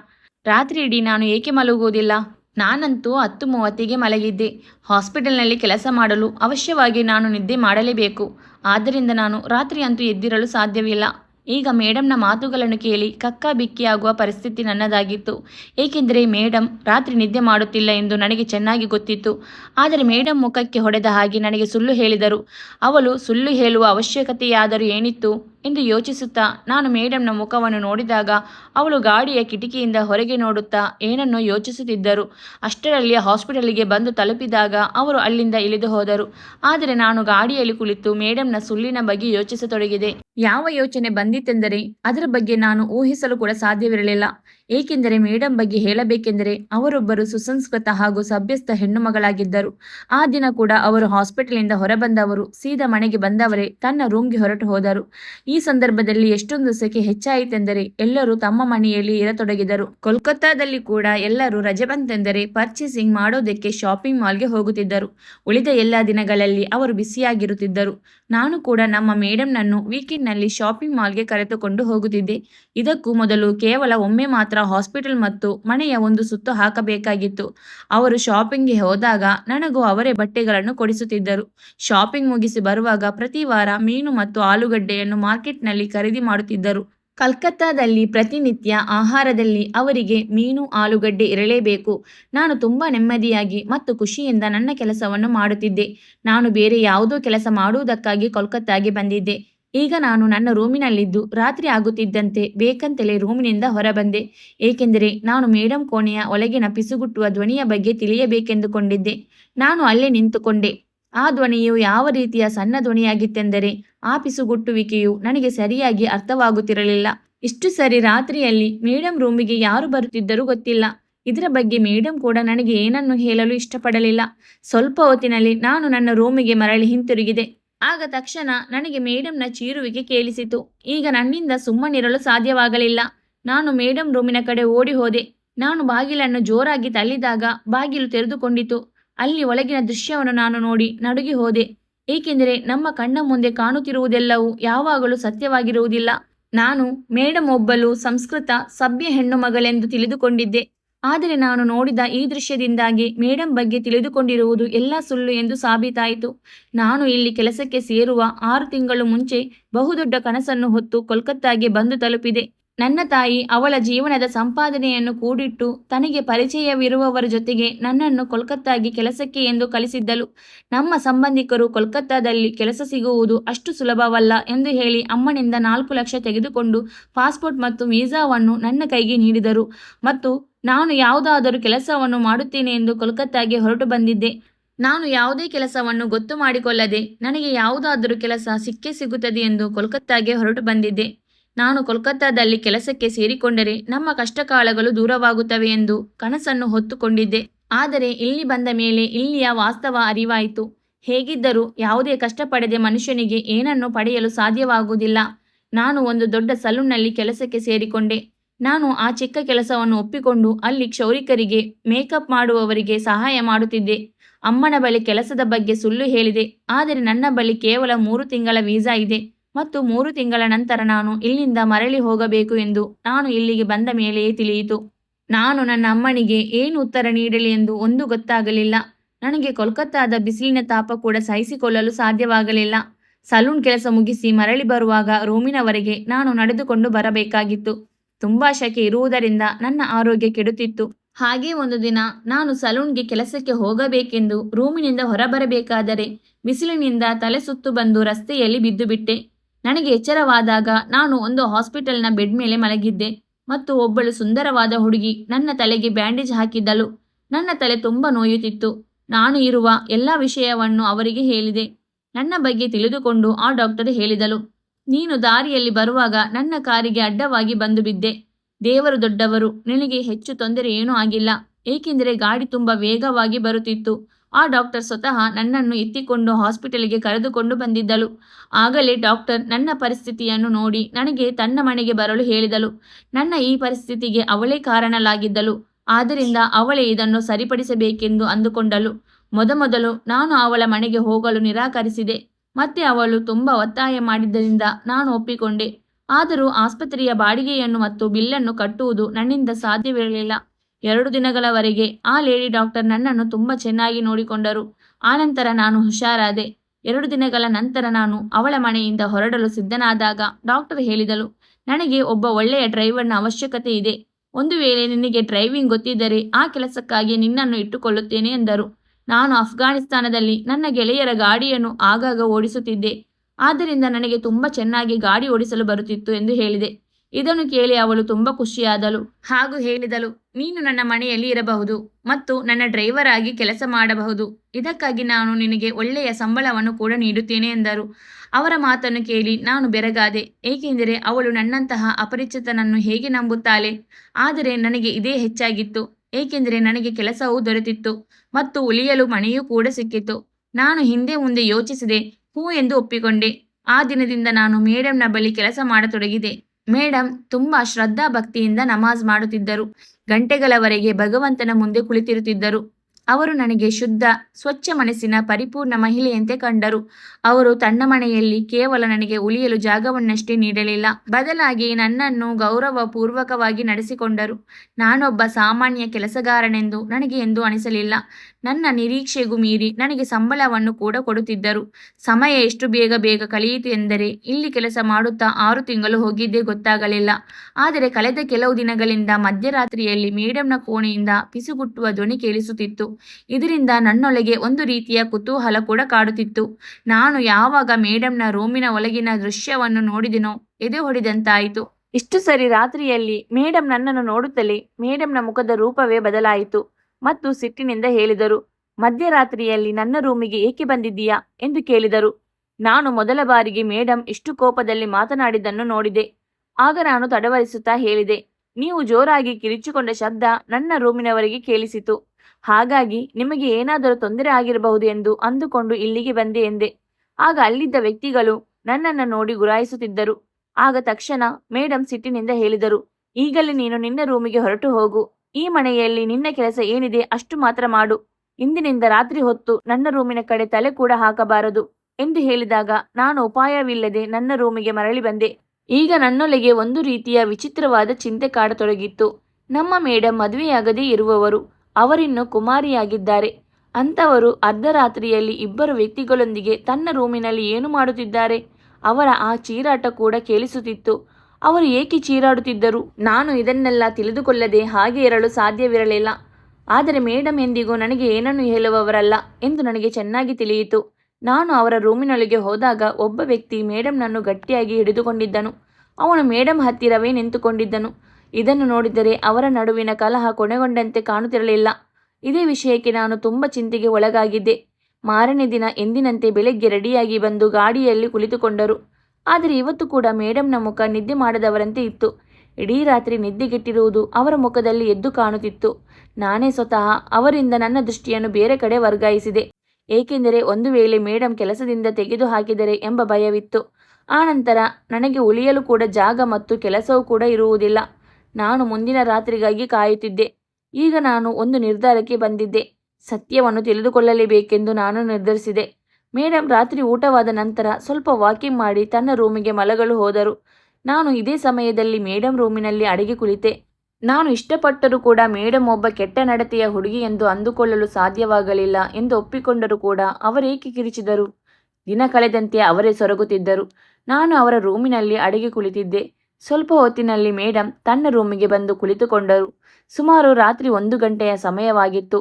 ರಾತ್ರಿ ಇಡೀ ನಾನು ಏಕೆ ಮಲಗುವುದಿಲ್ಲ? ನಾನಂತೂ ಹತ್ತು ಮೂವತ್ತಿಗೆ ಮಲಗಿದ್ದೆ. ಹಾಸ್ಪಿಟಲ್ನಲ್ಲಿ ಕೆಲಸ ಮಾಡಲು ಅವಶ್ಯವಾಗಿ ನಾನು ನಿದ್ದೆ ಮಾಡಲೇಬೇಕು. ಆದ್ದರಿಂದ ನಾನು ರಾತ್ರಿ ಅಂತೂ ಎದ್ದಿರಲು ಸಾಧ್ಯವಿಲ್ಲ. ಈಗ ಮೇಡಮ್ನ ಮಾತುಗಳನ್ನು ಕೇಳಿ ಕಕ್ಕ ಬಿಕ್ಕಿಯಾಗುವ ಪರಿಸ್ಥಿತಿ ನನ್ನದಾಗಿತ್ತು. ಏಕೆಂದರೆ ಮೇಡಮ್ ರಾತ್ರಿ ನಿದ್ದೆ ಮಾಡುತ್ತಿಲ್ಲ ಎಂದು ನನಗೆ ಚೆನ್ನಾಗಿ ಗೊತ್ತಿತ್ತು. ಆದರೆ ಮೇಡಮ್ ಮುಖಕ್ಕೆ ಹೊಡೆದ ಹಾಗೆ ನನಗೆ ಸುಳ್ಳು ಹೇಳಿದರು. ಅವಳು ಸುಳ್ಳು ಹೇಳುವ ಅವಶ್ಯಕತೆಯಾದರೂ ಏನಿತ್ತು ಎಂದು ಯೋಚಿಸುತ್ತಾ ನಾನು ಮೇಡಮ್ನ ಮುಖವನ್ನು ನೋಡಿದಾಗ ಅವಳು ಗಾಡಿಯ ಕಿಟಕಿಯಿಂದ ಹೊರಗೆ ನೋಡುತ್ತಾ ಏನನ್ನೋ ಯೋಚಿಸುತ್ತಿದ್ದರು. ಅಷ್ಟರಲ್ಲಿ ಹಾಸ್ಪಿಟಲ್ಗೆ ಬಂದು ತಲುಪಿದಾಗ ಅವರು ಅಲ್ಲಿಂದ ಇಳಿದು ಹೋದರು. ಆದರೆ ನಾನು ಗಾಡಿಯಲ್ಲಿ ಕುಳಿತು ಮೇಡಮ್ನ ಸುಳ್ಳಿನ ಬಗ್ಗೆ ಯೋಚಿಸತೊಡಗಿದೆ. ಯಾವ ಯೋಚನೆ ಬಂದಿತೆಂದರೆ ಅದರ ಬಗ್ಗೆ ನಾನು ಊಹಿಸಲು ಕೂಡ ಸಾಧ್ಯವಿರಲಿಲ್ಲ. ಏಕೆಂದರೆ ಮೇಡಂ ಬಗ್ಗೆ ಹೇಳಬೇಕೆಂದರೆ ಅವರೊಬ್ಬರು ಸುಸಂಸ್ಕೃತ ಹಾಗೂ ಸಭ್ಯಸ್ತ ಹೆಣ್ಣು ಮಗಳಾಗಿದ್ದರು ಆ ದಿನ ಕೂಡ ಅವರು ಹಾಸ್ಪಿಟಲಿಂದ ಹೊರಬಂದವರು. ಸೀದಾ ಮನೆಗೆ ಬಂದವರೇ ತನ್ನ ರೂಮ್ಗೆ ಹೊರಟು ಹೋದರು. ಈ ಸಂದರ್ಭದಲ್ಲಿ ಎಷ್ಟೊಂದು ಸೆಕೆ ಹೆಚ್ಚಾಯಿತೆಂದರೆ ಎಲ್ಲರೂ ತಮ್ಮ ಮನೆಯಲ್ಲಿ ಇರತೊಡಗಿದರು. ಕೋಲ್ಕತ್ತಾದಲ್ಲಿ ಕೂಡ ಎಲ್ಲರೂ ರಜೆ ಬಂತೆಂದರೆ ಪರ್ಚೇಸಿಂಗ್ ಮಾಡೋದಕ್ಕೆ ಶಾಪಿಂಗ್ ಮಾಲ್ಗೆ ಹೋಗುತ್ತಿದ್ದರು. ಉಳಿದ ಎಲ್ಲ ದಿನಗಳಲ್ಲಿ ಅವರು ಬಿಸಿಯಾಗಿರುತ್ತಿದ್ದರು ನಾನು ಕೂಡ ನಮ್ಮ ಮೇಡಮ್ನನ್ನು ವೀಕೆಂಡ್ನಲ್ಲಿ ಶಾಪಿಂಗ್ ಮಾಲ್ಗೆ ಕರೆದುಕೊಂಡು ಹೋಗುತ್ತಿದ್ದೆ. ಇದಕ್ಕೂ ಮೊದಲು ಕೇವಲ ಒಮ್ಮೆ ಮಾತ್ರ ಹಾಸ್ಪಿಟಲ್ ಮತ್ತು ಮನೆಯ ಒಂದು ಸುತ್ತು ಹಾಕಬೇಕಾಗಿತ್ತು. ಅವರು ಶಾಪಿಂಗ್ಗೆ ಹೋದಾಗ ನನಗೂ ಅವರೇ ಬಟ್ಟೆಗಳನ್ನು ಕೊಡಿಸುತ್ತಿದ್ದರು. ಶಾಪಿಂಗ್ ಮುಗಿಸಿ ಬರುವಾಗ ಪ್ರತಿ ವಾರ ಮೀನು ಮತ್ತು ಆಲೂಗಡ್ಡೆಯನ್ನು ಮಾರ್ಕೆಟ್ನಲ್ಲಿ ಖರೀದಿ ಮಾಡುತ್ತಿದ್ದರು. ಕಲ್ಕತ್ತಾದಲ್ಲಿ ಪ್ರತಿನಿತ್ಯ ಆಹಾರದಲ್ಲಿ ಅವರಿಗೆ ಮೀನು, ಆಲೂಗಡ್ಡೆ ಇರಲೇಬೇಕು. ನಾನು ತುಂಬ ನೆಮ್ಮದಿಯಾಗಿ ಮತ್ತು ಖುಷಿಯಿಂದ ನನ್ನ ಕೆಲಸವನ್ನು ಮಾಡುತ್ತಿದ್ದೆ. ನಾನು ಬೇರೆ ಯಾವುದೋ ಕೆಲಸ ಮಾಡುವುದಕ್ಕಾಗಿ ಕೋಲ್ಕತ್ತಾಗೆ ಬಂದಿದ್ದೆ. ಈಗ ನಾನು ನನ್ನ ರೂಮಿನಲ್ಲಿದ್ದು ರಾತ್ರಿ ಆಗುತ್ತಿದ್ದಂತೆ ಬೇಕಂತಲೇ ರೂಮಿನಿಂದ ಹೊರಬಂದೆ. ಏಕೆಂದರೆ ನಾನು ಮೇಡಂ ಕೋಣೆಯ ಒಳಗಿನ ಪಿಸುಗುಟ್ಟುವ ಧ್ವನಿಯ ಬಗ್ಗೆ ತಿಳಿಯಬೇಕೆಂದುಕೊಂಡಿದ್ದೆ. ನಾನು ಅಲ್ಲೇ ನಿಂತುಕೊಂಡೆ. ಆ ಧ್ವನಿಯು ಯಾವ ರೀತಿಯ ಸಣ್ಣ ಧ್ವನಿಯಾಗಿತ್ತೆಂದರೆ ಆ ಪಿಸುಗುಟ್ಟುವಿಕೆಯು ನನಗೆ ಸರಿಯಾಗಿ ಅರ್ಥವಾಗುತ್ತಿರಲಿಲ್ಲ. ಇಷ್ಟು ಸರಿ ರಾತ್ರಿಯಲ್ಲಿ ಮೇಡಂ ರೂಮಿಗೆ ಯಾರು ಬರುತ್ತಿದ್ದರೂ ಗೊತ್ತಿಲ್ಲ. ಇದರ ಬಗ್ಗೆ ಮೇಡಂ ಕೂಡ ನನಗೆ ಏನನ್ನು ಹೇಳಲು ಇಷ್ಟಪಡಲಿಲ್ಲ. ಸ್ವಲ್ಪ ಹೊತ್ತಿನಲ್ಲಿ ನಾನು ನನ್ನ ರೂಮಿಗೆ ಮರಳಿ ಹಿಂತಿರುಗಿದೆ. ಆಗ ತಕ್ಷಣ ನನಗೆ ಮೇಡಮ್ನ ಚೀರುವಿಕೆ ಕೇಳಿಸಿತು. ಈಗ ನನ್ನಿಂದ ಸುಮ್ಮನಿರಲು ಸಾಧ್ಯವಾಗಲಿಲ್ಲ. ನಾನು ಮೇಡಮ್ ರೂಮಿನ ಕಡೆ ಓಡಿ ಹೋದೆ. ನಾನು ಬಾಗಿಲನ್ನು ಜೋರಾಗಿ ತಳ್ಳಿದಾಗ ಬಾಗಿಲು ತೆರೆದುಕೊಂಡಿತು. ಅಲ್ಲಿ ಒಳಗಿನ ದೃಶ್ಯವನ್ನು ನಾನು ನೋಡಿ ನಡುಗಿ ಹೋದೆ. ಏಕೆಂದರೆ ನಮ್ಮ ಕಣ್ಣ ಮುಂದೆ ಕಾಣುತ್ತಿರುವುದೆಲ್ಲವೂ ಯಾವಾಗಲೂ ಸತ್ಯವಾಗಿರುವುದಿಲ್ಲ. ನಾನು ಮೇಡಮ್ ಒಬ್ಬಳು ಸಂಸ್ಕೃತ ಸಭ್ಯ ಹೆಣ್ಣು ಮಗಳೆಂದು ತಿಳಿದುಕೊಂಡಿದ್ದೆ. ಆದರೆ ನಾನು ನೋಡಿದ ಈ ದೃಶ್ಯದಿಂದಾಗಿ ಮೇಡಮ್ ಬಗ್ಗೆ ತಿಳಿದುಕೊಂಡಿರುವುದು ಎಲ್ಲ ಸುಳ್ಳು ಎಂದು ಸಾಬೀತಾಯಿತು. ನಾನು ಇಲ್ಲಿ ಕೆಲಸಕ್ಕೆ ಸೇರುವ ಆರು ತಿಂಗಳು ಮುಂಚೆ ಬಹುದೊಡ್ಡ ಕನಸನ್ನು ಹೊತ್ತು ಕೋಲ್ಕತ್ತಾಗೆ ಬಂದು ತಲುಪಿದೆ. ನನ್ನ ತಾಯಿ ಅವಳ ಜೀವನದ ಸಂಪಾದನೆಯನ್ನು ಕೂಡಿಟ್ಟು ತನಗೆ ಪರಿಚಯವಿರುವವರ ಜೊತೆಗೆ ನನ್ನನ್ನು ಕೋಲ್ಕತ್ತಾಗೆ ಕೆಲಸಕ್ಕೆ ಎಂದು ಕಲಿಸಿದ್ದಳು. ನಮ್ಮ ಸಂಬಂಧಿಕರು ಕೋಲ್ಕತ್ತಾದಲ್ಲಿ ಕೆಲಸ ಸಿಗುವುದು ಅಷ್ಟು ಸುಲಭವಲ್ಲ ಎಂದು ಹೇಳಿ ಅಮ್ಮನಿಂದ ನಾಲ್ಕು ಲಕ್ಷ ತೆಗೆದುಕೊಂಡು ಪಾಸ್ಪೋರ್ಟ್ ಮತ್ತು ವೀಸಾವನ್ನು ನನ್ನ ಕೈಗೆ ನೀಡಿದರು. ಮತ್ತು ನಾನು ಯಾವುದಾದರೂ ಕೆಲಸವನ್ನು ಮಾಡುತ್ತೇನೆ ಎಂದು ಕೋಲ್ಕತ್ತಾಗೆ ಹೊರಟು ಬಂದಿದ್ದೆ. ನಾನು ಯಾವುದೇ ಕೆಲಸವನ್ನು ಗೊತ್ತು ಮಾಡಿಕೊಳ್ಳದೆ ನನಗೆ ಯಾವುದಾದರೂ ಕೆಲಸ ಸಿಕ್ಕೇ ಸಿಗುತ್ತದೆ ಎಂದು ಕೋಲ್ಕತ್ತಾಗೆ ಹೊರಟು ಬಂದಿದ್ದೆ. ನಾನು ಕೋಲ್ಕತ್ತಾದಲ್ಲಿ ಕೆಲಸಕ್ಕೆ ಸೇರಿಕೊಂಡರೆ ನಮ್ಮ ಕಷ್ಟಕಾಲಗಳು ದೂರವಾಗುತ್ತವೆ ಎಂದು ಕನಸನ್ನು ಹೊತ್ತುಕೊಂಡಿದ್ದೆ. ಆದರೆ ಇಲ್ಲಿ ಬಂದ ಮೇಲೆ ಇಲ್ಲಿಯ ವಾಸ್ತವ ಅರಿವಾಯಿತು. ಹೇಗಿದ್ದರೂ ಯಾವುದೇ ಕಷ್ಟಪಡದೆ ಮನುಷ್ಯನಿಗೆ ಏನನ್ನು ಪಡೆಯಲು ಸಾಧ್ಯವಾಗುವುದಿಲ್ಲ. ನಾನು ಒಂದು ದೊಡ್ಡ ಸಲೂನ್ನಲ್ಲಿ ಕೆಲಸಕ್ಕೆ ಸೇರಿಕೊಂಡೆ. ನಾನು ಆ ಚಿಕ್ಕ ಕೆಲಸವನ್ನು ಒಪ್ಪಿಕೊಂಡು ಅಲ್ಲಿ ಕ್ಷೌರಿಕರಿಗೆ, ಮೇಕಪ್ ಮಾಡುವವರಿಗೆ ಸಹಾಯ ಮಾಡುತ್ತಿದ್ದೆ. ಅಮ್ಮನ ಬಳಿ ಕೆಲಸದ ಬಗ್ಗೆ ಸುಳ್ಳು ಹೇಳಿದೆ. ಆದರೆ ನನ್ನ ಬಳಿ ಕೇವಲ ಮೂರು ತಿಂಗಳ ವೀಸಾ ಇದೆ. ಮತ್ತು ಮೂರು ತಿಂಗಳ ನಂತರ ನಾನು ಇಲ್ಲಿಂದ ಮರಳಿ ಹೋಗಬೇಕು ಎಂದು ನಾನು ಇಲ್ಲಿಗೆ ಬಂದ ಮೇಲೆಯೇ ತಿಳಿಯಿತು. ನಾನು ನನ್ನ ಅಮ್ಮನಿಗೆ ಏನು ಉತ್ತರ ನೀಡಲಿ ಎಂದು ಒಂದು ಗೊತ್ತಾಗಲಿಲ್ಲ. ನನಗೆ ಕೋಲ್ಕತ್ತಾದ ಬಿಸಿಲಿನ ತಾಪ ಕೂಡ ಸಹಿಸಿಕೊಳ್ಳಲು ಸಾಧ್ಯವಾಗಲಿಲ್ಲ. ಸಲೂನ್ ಕೆಲಸ ಮುಗಿಸಿ ಮರಳಿ ಬರುವಾಗ ರೂಮಿನವರೆಗೆ ನಾನು ನಡೆದುಕೊಂಡು ಬರಬೇಕಾಗಿತ್ತು. ತುಂಬಾ ಶಕೆ ಇರುವುದರಿಂದ ನನ್ನ ಆರೋಗ್ಯ ಕೆಡುತ್ತಿತ್ತು. ಹಾಗೆ ಒಂದು ದಿನ ನಾನು ಸಲೂನ್ಗೆ ಕೆಲಸಕ್ಕೆ ಹೋಗಬೇಕೆಂದು ರೂಮಿನಿಂದ ಹೊರಬರಬೇಕಾದರೆ ಬಿಸಿಲಿನಿಂದ ತಲೆ ಸುತ್ತು ಬಂದು ರಸ್ತೆಯಲ್ಲಿ ಬಿದ್ದು ಬಿಟ್ಟೆ ನನಗೆ ಎಚ್ಚರವಾದಾಗ ನಾನು ಒಂದು ಹಾಸ್ಪಿಟಲ್ನ ಬೆಡ್ ಮೇಲೆ ಮಲಗಿದ್ದೆ ಮತ್ತು ಒಬ್ಬಳು ಸುಂದರವಾದ ಹುಡುಗಿ ನನ್ನ ತಲೆಗೆ ಬ್ಯಾಂಡೇಜ್ ಹಾಕಿದ್ದಳು. ನನ್ನ ತಲೆ ತುಂಬ ನೋಯುತ್ತಿತ್ತು. ನಾನು ಇರುವ ಎಲ್ಲ ವಿಷಯವನ್ನು ಅವರಿಗೆ ಹೇಳಿದೆ. ನನ್ನ ಬಗ್ಗೆ ತಿಳಿದುಕೊಂಡು ಆ ಡಾಕ್ಟರ್ ಹೇಳಿದಳು. ನೀನು ದಾರಿಯಲ್ಲಿ ಬರುವಾಗ ನನ್ನ ಕಾರಿಗೆ ಅಡ್ಡವಾಗಿ ಬಂದು ಬಿದ್ದೆ. ದೇವರು ದೊಡ್ಡವರು, ನಿನಗೆ ಹೆಚ್ಚು ತೊಂದರೆ ಏನೂ ಆಗಿಲ್ಲ. ಏಕೆಂದರೆ ಗಾಡಿ ತುಂಬ ವೇಗವಾಗಿ ಬರುತ್ತಿತ್ತು. ಆ ಡಾಕ್ಟರ್ ಸ್ವತಃ ನನ್ನನ್ನು ಎತ್ತಿಕೊಂಡು ಹಾಸ್ಪಿಟಲಿಗೆ ಕರೆದುಕೊಂಡು ಬಂದಿದ್ದಳು. ಆಗಲೇ ಡಾಕ್ಟರ್ ನನ್ನ ಪರಿಸ್ಥಿತಿಯನ್ನು ನೋಡಿ ನನಗೆ ತನ್ನ ಮನೆಗೆ ಬರಲು ಹೇಳಿದಳು. ನನ್ನ ಈ ಪರಿಸ್ಥಿತಿಗೆ ಅವಳೇ ಕಾರಣಲಾಗಿದ್ದಳು ಆದ್ದರಿಂದ ಅವಳೇ ಇದನ್ನು ಸರಿಪಡಿಸಬೇಕೆಂದು ಅಂದುಕೊಂಡಳು. ಮೊದಮೊದಲು ನಾನು ಅವಳ ಮನೆಗೆ ಹೋಗಲು ನಿರಾಕರಿಸಿದೆ. ಮತ್ತೆ ಅವಳು ತುಂಬ ಒತ್ತಾಯ ಮಾಡಿದ್ದರಿಂದ ನಾನು ಒಪ್ಪಿಕೊಂಡೆ. ಆದರೂ ಆಸ್ಪತ್ರೆಯ ಬಾಡಿಗೆಯನ್ನು ಮತ್ತು ಬಿಲ್ಲನ್ನು ಕಟ್ಟುವುದು ನನ್ನಿಂದ ಸಾಧ್ಯವಿರಲಿಲ್ಲ. ಎರಡು ದಿನಗಳವರೆಗೆ ಆ ಲೇಡಿ ಡಾಕ್ಟರ್ ನನ್ನನ್ನು ತುಂಬ ಚೆನ್ನಾಗಿ ನೋಡಿಕೊಂಡರು. ಆನಂತರ ನಾನು ಹುಷಾರಾದೆ. ಎರಡು ದಿನಗಳ ನಂತರ ನಾನು ಅವಳ ಮನೆಯಿಂದ ಹೊರಡಲು ಸಿದ್ಧನಾದಾಗ ಡಾಕ್ಟರ್ ಹೇಳಿದಳು, ನನಗೆ ಒಬ್ಬ ಒಳ್ಳೆಯ ಡ್ರೈವರ್ನ ಅವಶ್ಯಕತೆ ಇದೆ. ಒಂದು ವೇಳೆ ನಿನಗೆ ಡ್ರೈವಿಂಗ್ ಗೊತ್ತಿದ್ದರೆ ಆ ಕೆಲಸಕ್ಕಾಗಿ ನಿನ್ನನ್ನು ಇಟ್ಟುಕೊಳ್ಳುತ್ತೇನೆ ಎಂದರು. ನಾನು ಅಫ್ಘಾನಿಸ್ತಾನದಲ್ಲಿ ನನ್ನ ಗೆಳೆಯರ ಗಾಡಿಯನ್ನು ಆಗಾಗ ಓಡಿಸುತ್ತಿದ್ದೆ. ಆದ್ದರಿಂದ ನನಗೆ ತುಂಬ ಚೆನ್ನಾಗಿ ಗಾಡಿ ಓಡಿಸಲು ಬರುತ್ತಿತ್ತು ಎಂದು ಹೇಳಿದೆ. ಇದನ್ನು ಕೇಳಿ ಅವಳು ತುಂಬ ಖುಷಿಯಾದಳು. ಹಾಗೂ ಹೇಳಿದಳು ನೀನು ನನ್ನ ಮನೆಯಲ್ಲಿ ಇರಬಹುದು ಮತ್ತು ನನ್ನ ಡ್ರೈವರ್ ಆಗಿ ಕೆಲಸ ಮಾಡಬಹುದು. ಇದಕ್ಕಾಗಿ ನಾನು ನಿನಗೆ ಒಳ್ಳೆಯ ಸಂಬಳವನ್ನು ಕೂಡ ನೀಡುತ್ತೇನೆ ಎಂದರು. ಅವರ ಮಾತನ್ನು ಕೇಳಿ ನಾನು ಬೆರಗಾದೆ, ಏಕೆಂದರೆ ಅವಳು ನನ್ನಂತಹ ಅಪರಿಚಿತನನ್ನು ಹೇಗೆ ನಂಬುತ್ತಾಳೆ? ಆದರೆ ನನಗೆ ಇದೇ ಹೆಚ್ಚಾಗಿತ್ತು, ಏಕೆಂದರೆ ನನಗೆ ಕೆಲಸವೂ ದೊರೆತಿತ್ತು ಮತ್ತು ಉಳಿಯಲು ಮನೆಯೂ ಕೂಡ ಸಿಕ್ಕಿತ್ತು ನಾನು ಹಿಂದೆ ಮುಂದೆ ಯೋಚಿಸಿದೆ, ಹೂ ಎಂದು ಒಪ್ಪಿಕೊಂಡೆ. ಆ ದಿನದಿಂದ ನಾನು ಮೇಡಮ್ನ ಬಳಿ ಕೆಲಸ ಮಾಡತೊಡಗಿದೆ. ಮೇಡಮ್ ತುಂಬಾ ಶ್ರದ್ಧಾ ಭಕ್ತಿಯಿಂದ ನಮಾಜ್ ಮಾಡುತ್ತಿದ್ದರು. ಗಂಟೆಗಳವರೆಗೆ ಭಗವಂತನ ಮುಂದೆ ಕುಳಿತಿರುತ್ತಿದ್ದರು. ಅವರು ನನಗೆ ಶುದ್ಧ, ಸ್ವಚ್ಛ ಮನಸ್ಸಿನ ಪರಿಪೂರ್ಣ ಮಹಿಳೆಯಂತೆ ಕಂಡರು. ಅವರು ತನ್ನ ಮನೆಯಲ್ಲಿ ಕೇವಲ ನನಗೆ ಉಳಿಯಲು ಜಾಗವನ್ನಷ್ಟೇ ನೀಡಲಿಲ್ಲ. ಬದಲಾಗಿ ನನ್ನನ್ನು ಗೌರವಪೂರ್ವಕವಾಗಿ ನಡೆಸಿಕೊಂಡರು. ನಾನೊಬ್ಬ ಸಾಮಾನ್ಯ ಕೆಲಸಗಾರನೆಂದು ನನಗೆ ಎಂದೂ ಅನಿಸಲಿಲ್ಲ. ನನ್ನ ನಿರೀಕ್ಷೆಗೂ ಮೀರಿ ನನಗೆ ಸಂಬಳವನ್ನು ಕೂಡ ಕೊಡುತ್ತಿದ್ದರು. ಸಮಯ ಎಷ್ಟು ಬೇಗ ಬೇಗ ಕಳೆಯಿತು ಎಂದರೆ ಇಲ್ಲಿ ಕೆಲಸ ಮಾಡುತ್ತಾ ಆರು ತಿಂಗಳು ಹೋಗಿದ್ದೇ ಗೊತ್ತಾಗಲಿಲ್ಲ. ಆದರೆ ಕಳೆದ ಕೆಲವು ದಿನಗಳಿಂದ ಮಧ್ಯರಾತ್ರಿಯಲ್ಲಿ ಮೇಡಮ್ನ ಕೋಣೆಯಿಂದ ಪಿಸುಗುಟ್ಟುವ ಧ್ವನಿ ಕೇಳಿಸುತ್ತಿತ್ತು. ಇದರಿಂದ ನನ್ನೊಳಗೆ ಒಂದು ರೀತಿಯ ಕುತೂಹಲ ಕೂಡ ಕಾಡುತ್ತಿತ್ತು. ನಾನು ಯಾವಾಗ ಮೇಡಮ್ನ ರೂಮಿನ ಒಳಗಿನ ದೃಶ್ಯವನ್ನು ನೋಡಿದೆನೋ ಎದೆ ಹೊಡೆದಂತಾಯಿತು. ಇಷ್ಟು ಸರಿ ರಾತ್ರಿಯಲ್ಲಿ ಮೇಡಮ್ ನನ್ನನ್ನು ನೋಡುತ್ತಲೇ ಮೇಡಮ್ನ ಮುಖದ ರೂಪವೇ ಬದಲಾಯಿತು ಮತ್ತು ಸಿಟ್ಟಿನಿಂದ ಹೇಳಿದರು, ಮಧ್ಯರಾತ್ರಿಯಲ್ಲಿ ನನ್ನ ರೂಮಿಗೆ ಏಕೆ ಬಂದಿದ್ದೀಯಾ? ಎಂದು ಕೇಳಿದರು. ನಾನು ಮೊದಲ ಬಾರಿಗೆ ಮೇಡಮ್ ಇಷ್ಟು ಕೋಪದಲ್ಲಿ ಮಾತನಾಡಿದ್ದನ್ನು ನೋಡಿದೆ. ಆಗ ನಾನು ತಡವರಿಸುತ್ತಾ ಹೇಳಿದೆ, ನೀವು ಜೋರಾಗಿ ಕಿರಿಚಿಕೊಂಡ ಶಬ್ದ ನನ್ನ ರೂಮಿನವರೆಗೆ ಕೇಳಿಸಿತು. ಹಾಗಾಗಿ ನಿಮಗೆ ಏನಾದರೂ ತೊಂದರೆ ಆಗಿರಬಹುದು ಎಂದು ಅಂದುಕೊಂಡು ಇಲ್ಲಿಗೆ ಬಂದೆ ಎಂದೆ. ಆಗ ಅಲ್ಲಿದ್ದ ವ್ಯಕ್ತಿಗಳು ನನ್ನನ್ನು ನೋಡಿ ಗುರಾಯಿಸುತ್ತಿದ್ದರು. ಆಗ ತಕ್ಷಣ ಮೇಡಮ್ ಸಿಟ್ಟಿನಿಂದ ಹೇಳಿದರು, ಈಗಲೇ ನೀನು ನಿನ್ನ ರೂಮಿಗೆ ಹೊರಟು ಹೋಗು. ಈ ಮನೆಯಲ್ಲಿ ನಿನ್ನ ಕೆಲಸ ಏನಿದೆ ಅಷ್ಟು ಮಾತ್ರ ಮಾಡು. ಇಂದಿನಿಂದ ರಾತ್ರಿ ಹೊತ್ತು ನನ್ನ ರೂಮಿನ ಕಡೆ ತಲೆ ಕೂಡ ಹಾಕಬಾರದು ಎಂದು ಹೇಳಿದಾಗ ನಾನು ಉಪಾಯವಿಲ್ಲದೆ ನನ್ನ ರೂಮಿಗೆ ಮರಳಿ ಬಂದೆ. ಈಗ ನನ್ನೊಳಗೆ ಒಂದು ರೀತಿಯ ವಿಚಿತ್ರವಾದ ಚಿಂತೆ ಕಾಡತೊಡಗಿತ್ತು. ನಮ್ಮ ಮೇಡಮ್ ಮದುವೆಯಾಗದೇ ಇರುವವರು. ಅವರಿನ್ನು ಕುಮಾರಿಯಾಗಿದ್ದಾರೆ. ಅಂಥವರು ಅರ್ಧರಾತ್ರಿಯಲ್ಲಿ ಇಬ್ಬರು ವ್ಯಕ್ತಿಗಳೊಂದಿಗೆ ತನ್ನ ರೂಮಿನಲ್ಲಿ ಏನು ಮಾಡುತ್ತಿದ್ದಾರೆ? ಅವರ ಆ ಚೀರಾಟ ಕೂಡ ಕೇಳಿಸುತ್ತಿತ್ತು. ಅವರು ಏಕೆ ಚೀರಾಡುತ್ತಿದ್ದರು? ನಾನು ಇದನ್ನೆಲ್ಲ ತಿಳಿದುಕೊಳ್ಳದೆ ಹಾಗೆ ಇರಲು ಸಾಧ್ಯವಿರಲಿಲ್ಲ. ಆದರೆ ಮೇಡಮ್ ಎಂದಿಗೂ ನನಗೆ ಏನನ್ನು ಹೇಳುವವರಲ್ಲ ಎಂದು ನನಗೆ ಚೆನ್ನಾಗಿ ತಿಳಿಯಿತು. ನಾನು ಅವರ ರೂಮಿನೊಳಗೆ ಹೋದಾಗ ಒಬ್ಬ ವ್ಯಕ್ತಿ ಮೇಡಮ್ನನ್ನು ಗಟ್ಟಿಯಾಗಿ ಹಿಡಿದುಕೊಂಡಿದ್ದನು. ಅವನು ಮೇಡಮ್ ಹತ್ತಿರವೇ ನಿಂತುಕೊಂಡಿದ್ದನು. ಇದನ್ನು ನೋಡಿದರೆ ಅವರ ನಡುವಿನ ಕಲಹ ಕೊನೆಗೊಂಡಂತೆ ಕಾಣುತ್ತಿರಲಿಲ್ಲ. ಇದೇ ವಿಷಯಕ್ಕೆ ನಾನು ತುಂಬ ಚಿಂತೆಗೆ ಒಳಗಾಗಿದ್ದೆ. ಮಾರನೇ ದಿನ ಎಂದಿನಂತೆ ಬೆಳಗ್ಗೆ ರೆಡಿಯಾಗಿ ಬಂದು ಗಾಡಿಯಲ್ಲಿ ಕುಳಿತುಕೊಂಡರು. ಆದರೆ ಇವತ್ತು ಕೂಡ ಮೇಡಮ್ನ ಮುಖ ನಿದ್ದೆ ಮಾಡದವರಂತೆ ಇತ್ತು. ಇಡೀ ರಾತ್ರಿ ನಿದ್ದೆಗೆಟ್ಟಿರುವುದು ಅವರ ಮುಖದಲ್ಲಿ ಎದ್ದು ಕಾಣುತ್ತಿತ್ತು. ನಾನೇ ಸ್ವತಃ ಅವರಿಂದ ನನ್ನ ದೃಷ್ಟಿಯನ್ನು ಬೇರೆ ಕಡೆ ವರ್ಗಾಯಿಸಿದೆ. ಏಕೆಂದರೆ ಒಂದು ವೇಳೆ ಮೇಡಮ್ ಕೆಲಸದಿಂದ ತೆಗೆದು ಹಾಕಿದರೆ ಎಂಬ ಭಯವಿತ್ತು. ಆನಂತರ ನನಗೆ ಉಳಿಯಲು ಕೂಡ ಜಾಗ ಮತ್ತು ಕೆಲಸವೂ ಕೂಡ ಇರುವುದಿಲ್ಲ. ನಾನು ಮುಂದಿನ ರಾತ್ರಿಗಾಗಿ ಕಾಯುತ್ತಿದ್ದೆ. ಈಗ ನಾನು ಒಂದು ನಿರ್ಧಾರಕ್ಕೆ ಬಂದಿದ್ದೆ. ಸತ್ಯವನ್ನು ತಿಳಿದುಕೊಳ್ಳಲೇಬೇಕೆಂದು ನಾನು ನಿರ್ಧರಿಸಿದೆ. ಮೇಡಮ್ ರಾತ್ರಿ ಊಟವಾದ ನಂತರ ಸ್ವಲ್ಪ ವಾಕಿಂಗ್ ಮಾಡಿ ತನ್ನ ರೂಮಿಗೆ ಮಲಗಲು ಹೋದರು. ನಾನು ಇದೇ ಸಮಯದಲ್ಲಿ ಮೇಡಮ್ ರೂಮಿನಲ್ಲಿ ಅಡಿಗೆ ಕುಳಿತೆ. ನಾನು ಇಷ್ಟಪಟ್ಟರೂ ಕೂಡ ಮೇಡಮ್ ಒಬ್ಬ ಕೆಟ್ಟ ನಡತೆಯ ಹುಡುಗಿ ಎಂದು ಅಂದುಕೊಳ್ಳಲು ಸಾಧ್ಯವಾಗಲಿಲ್ಲ ಎಂದು ಒಪ್ಪಿಕೊಂಡರೂ ಕೂಡ ಅವರೇಕೆ ಕಿರಿಚಿದರು. ದಿನ ಕಳೆದಂತೆ ಅವರೇ ಸೊರಗುತ್ತಿದ್ದರು. ನಾನು ಅವರ ರೂಮಿನಲ್ಲಿ ಅಡಿಗೆ ಕುಳಿತಿದ್ದೆ. ಸ್ವಲ್ಪ ಹೊತ್ತಿನಲ್ಲಿ ಮೇಡಮ್ ತನ್ನ ರೂಮಿಗೆ ಬಂದು ಕುಳಿತುಕೊಂಡರು. ಸುಮಾರು ರಾತ್ರಿ ಒಂದು ಗಂಟೆಯ ಸಮಯವಾಗಿತ್ತು.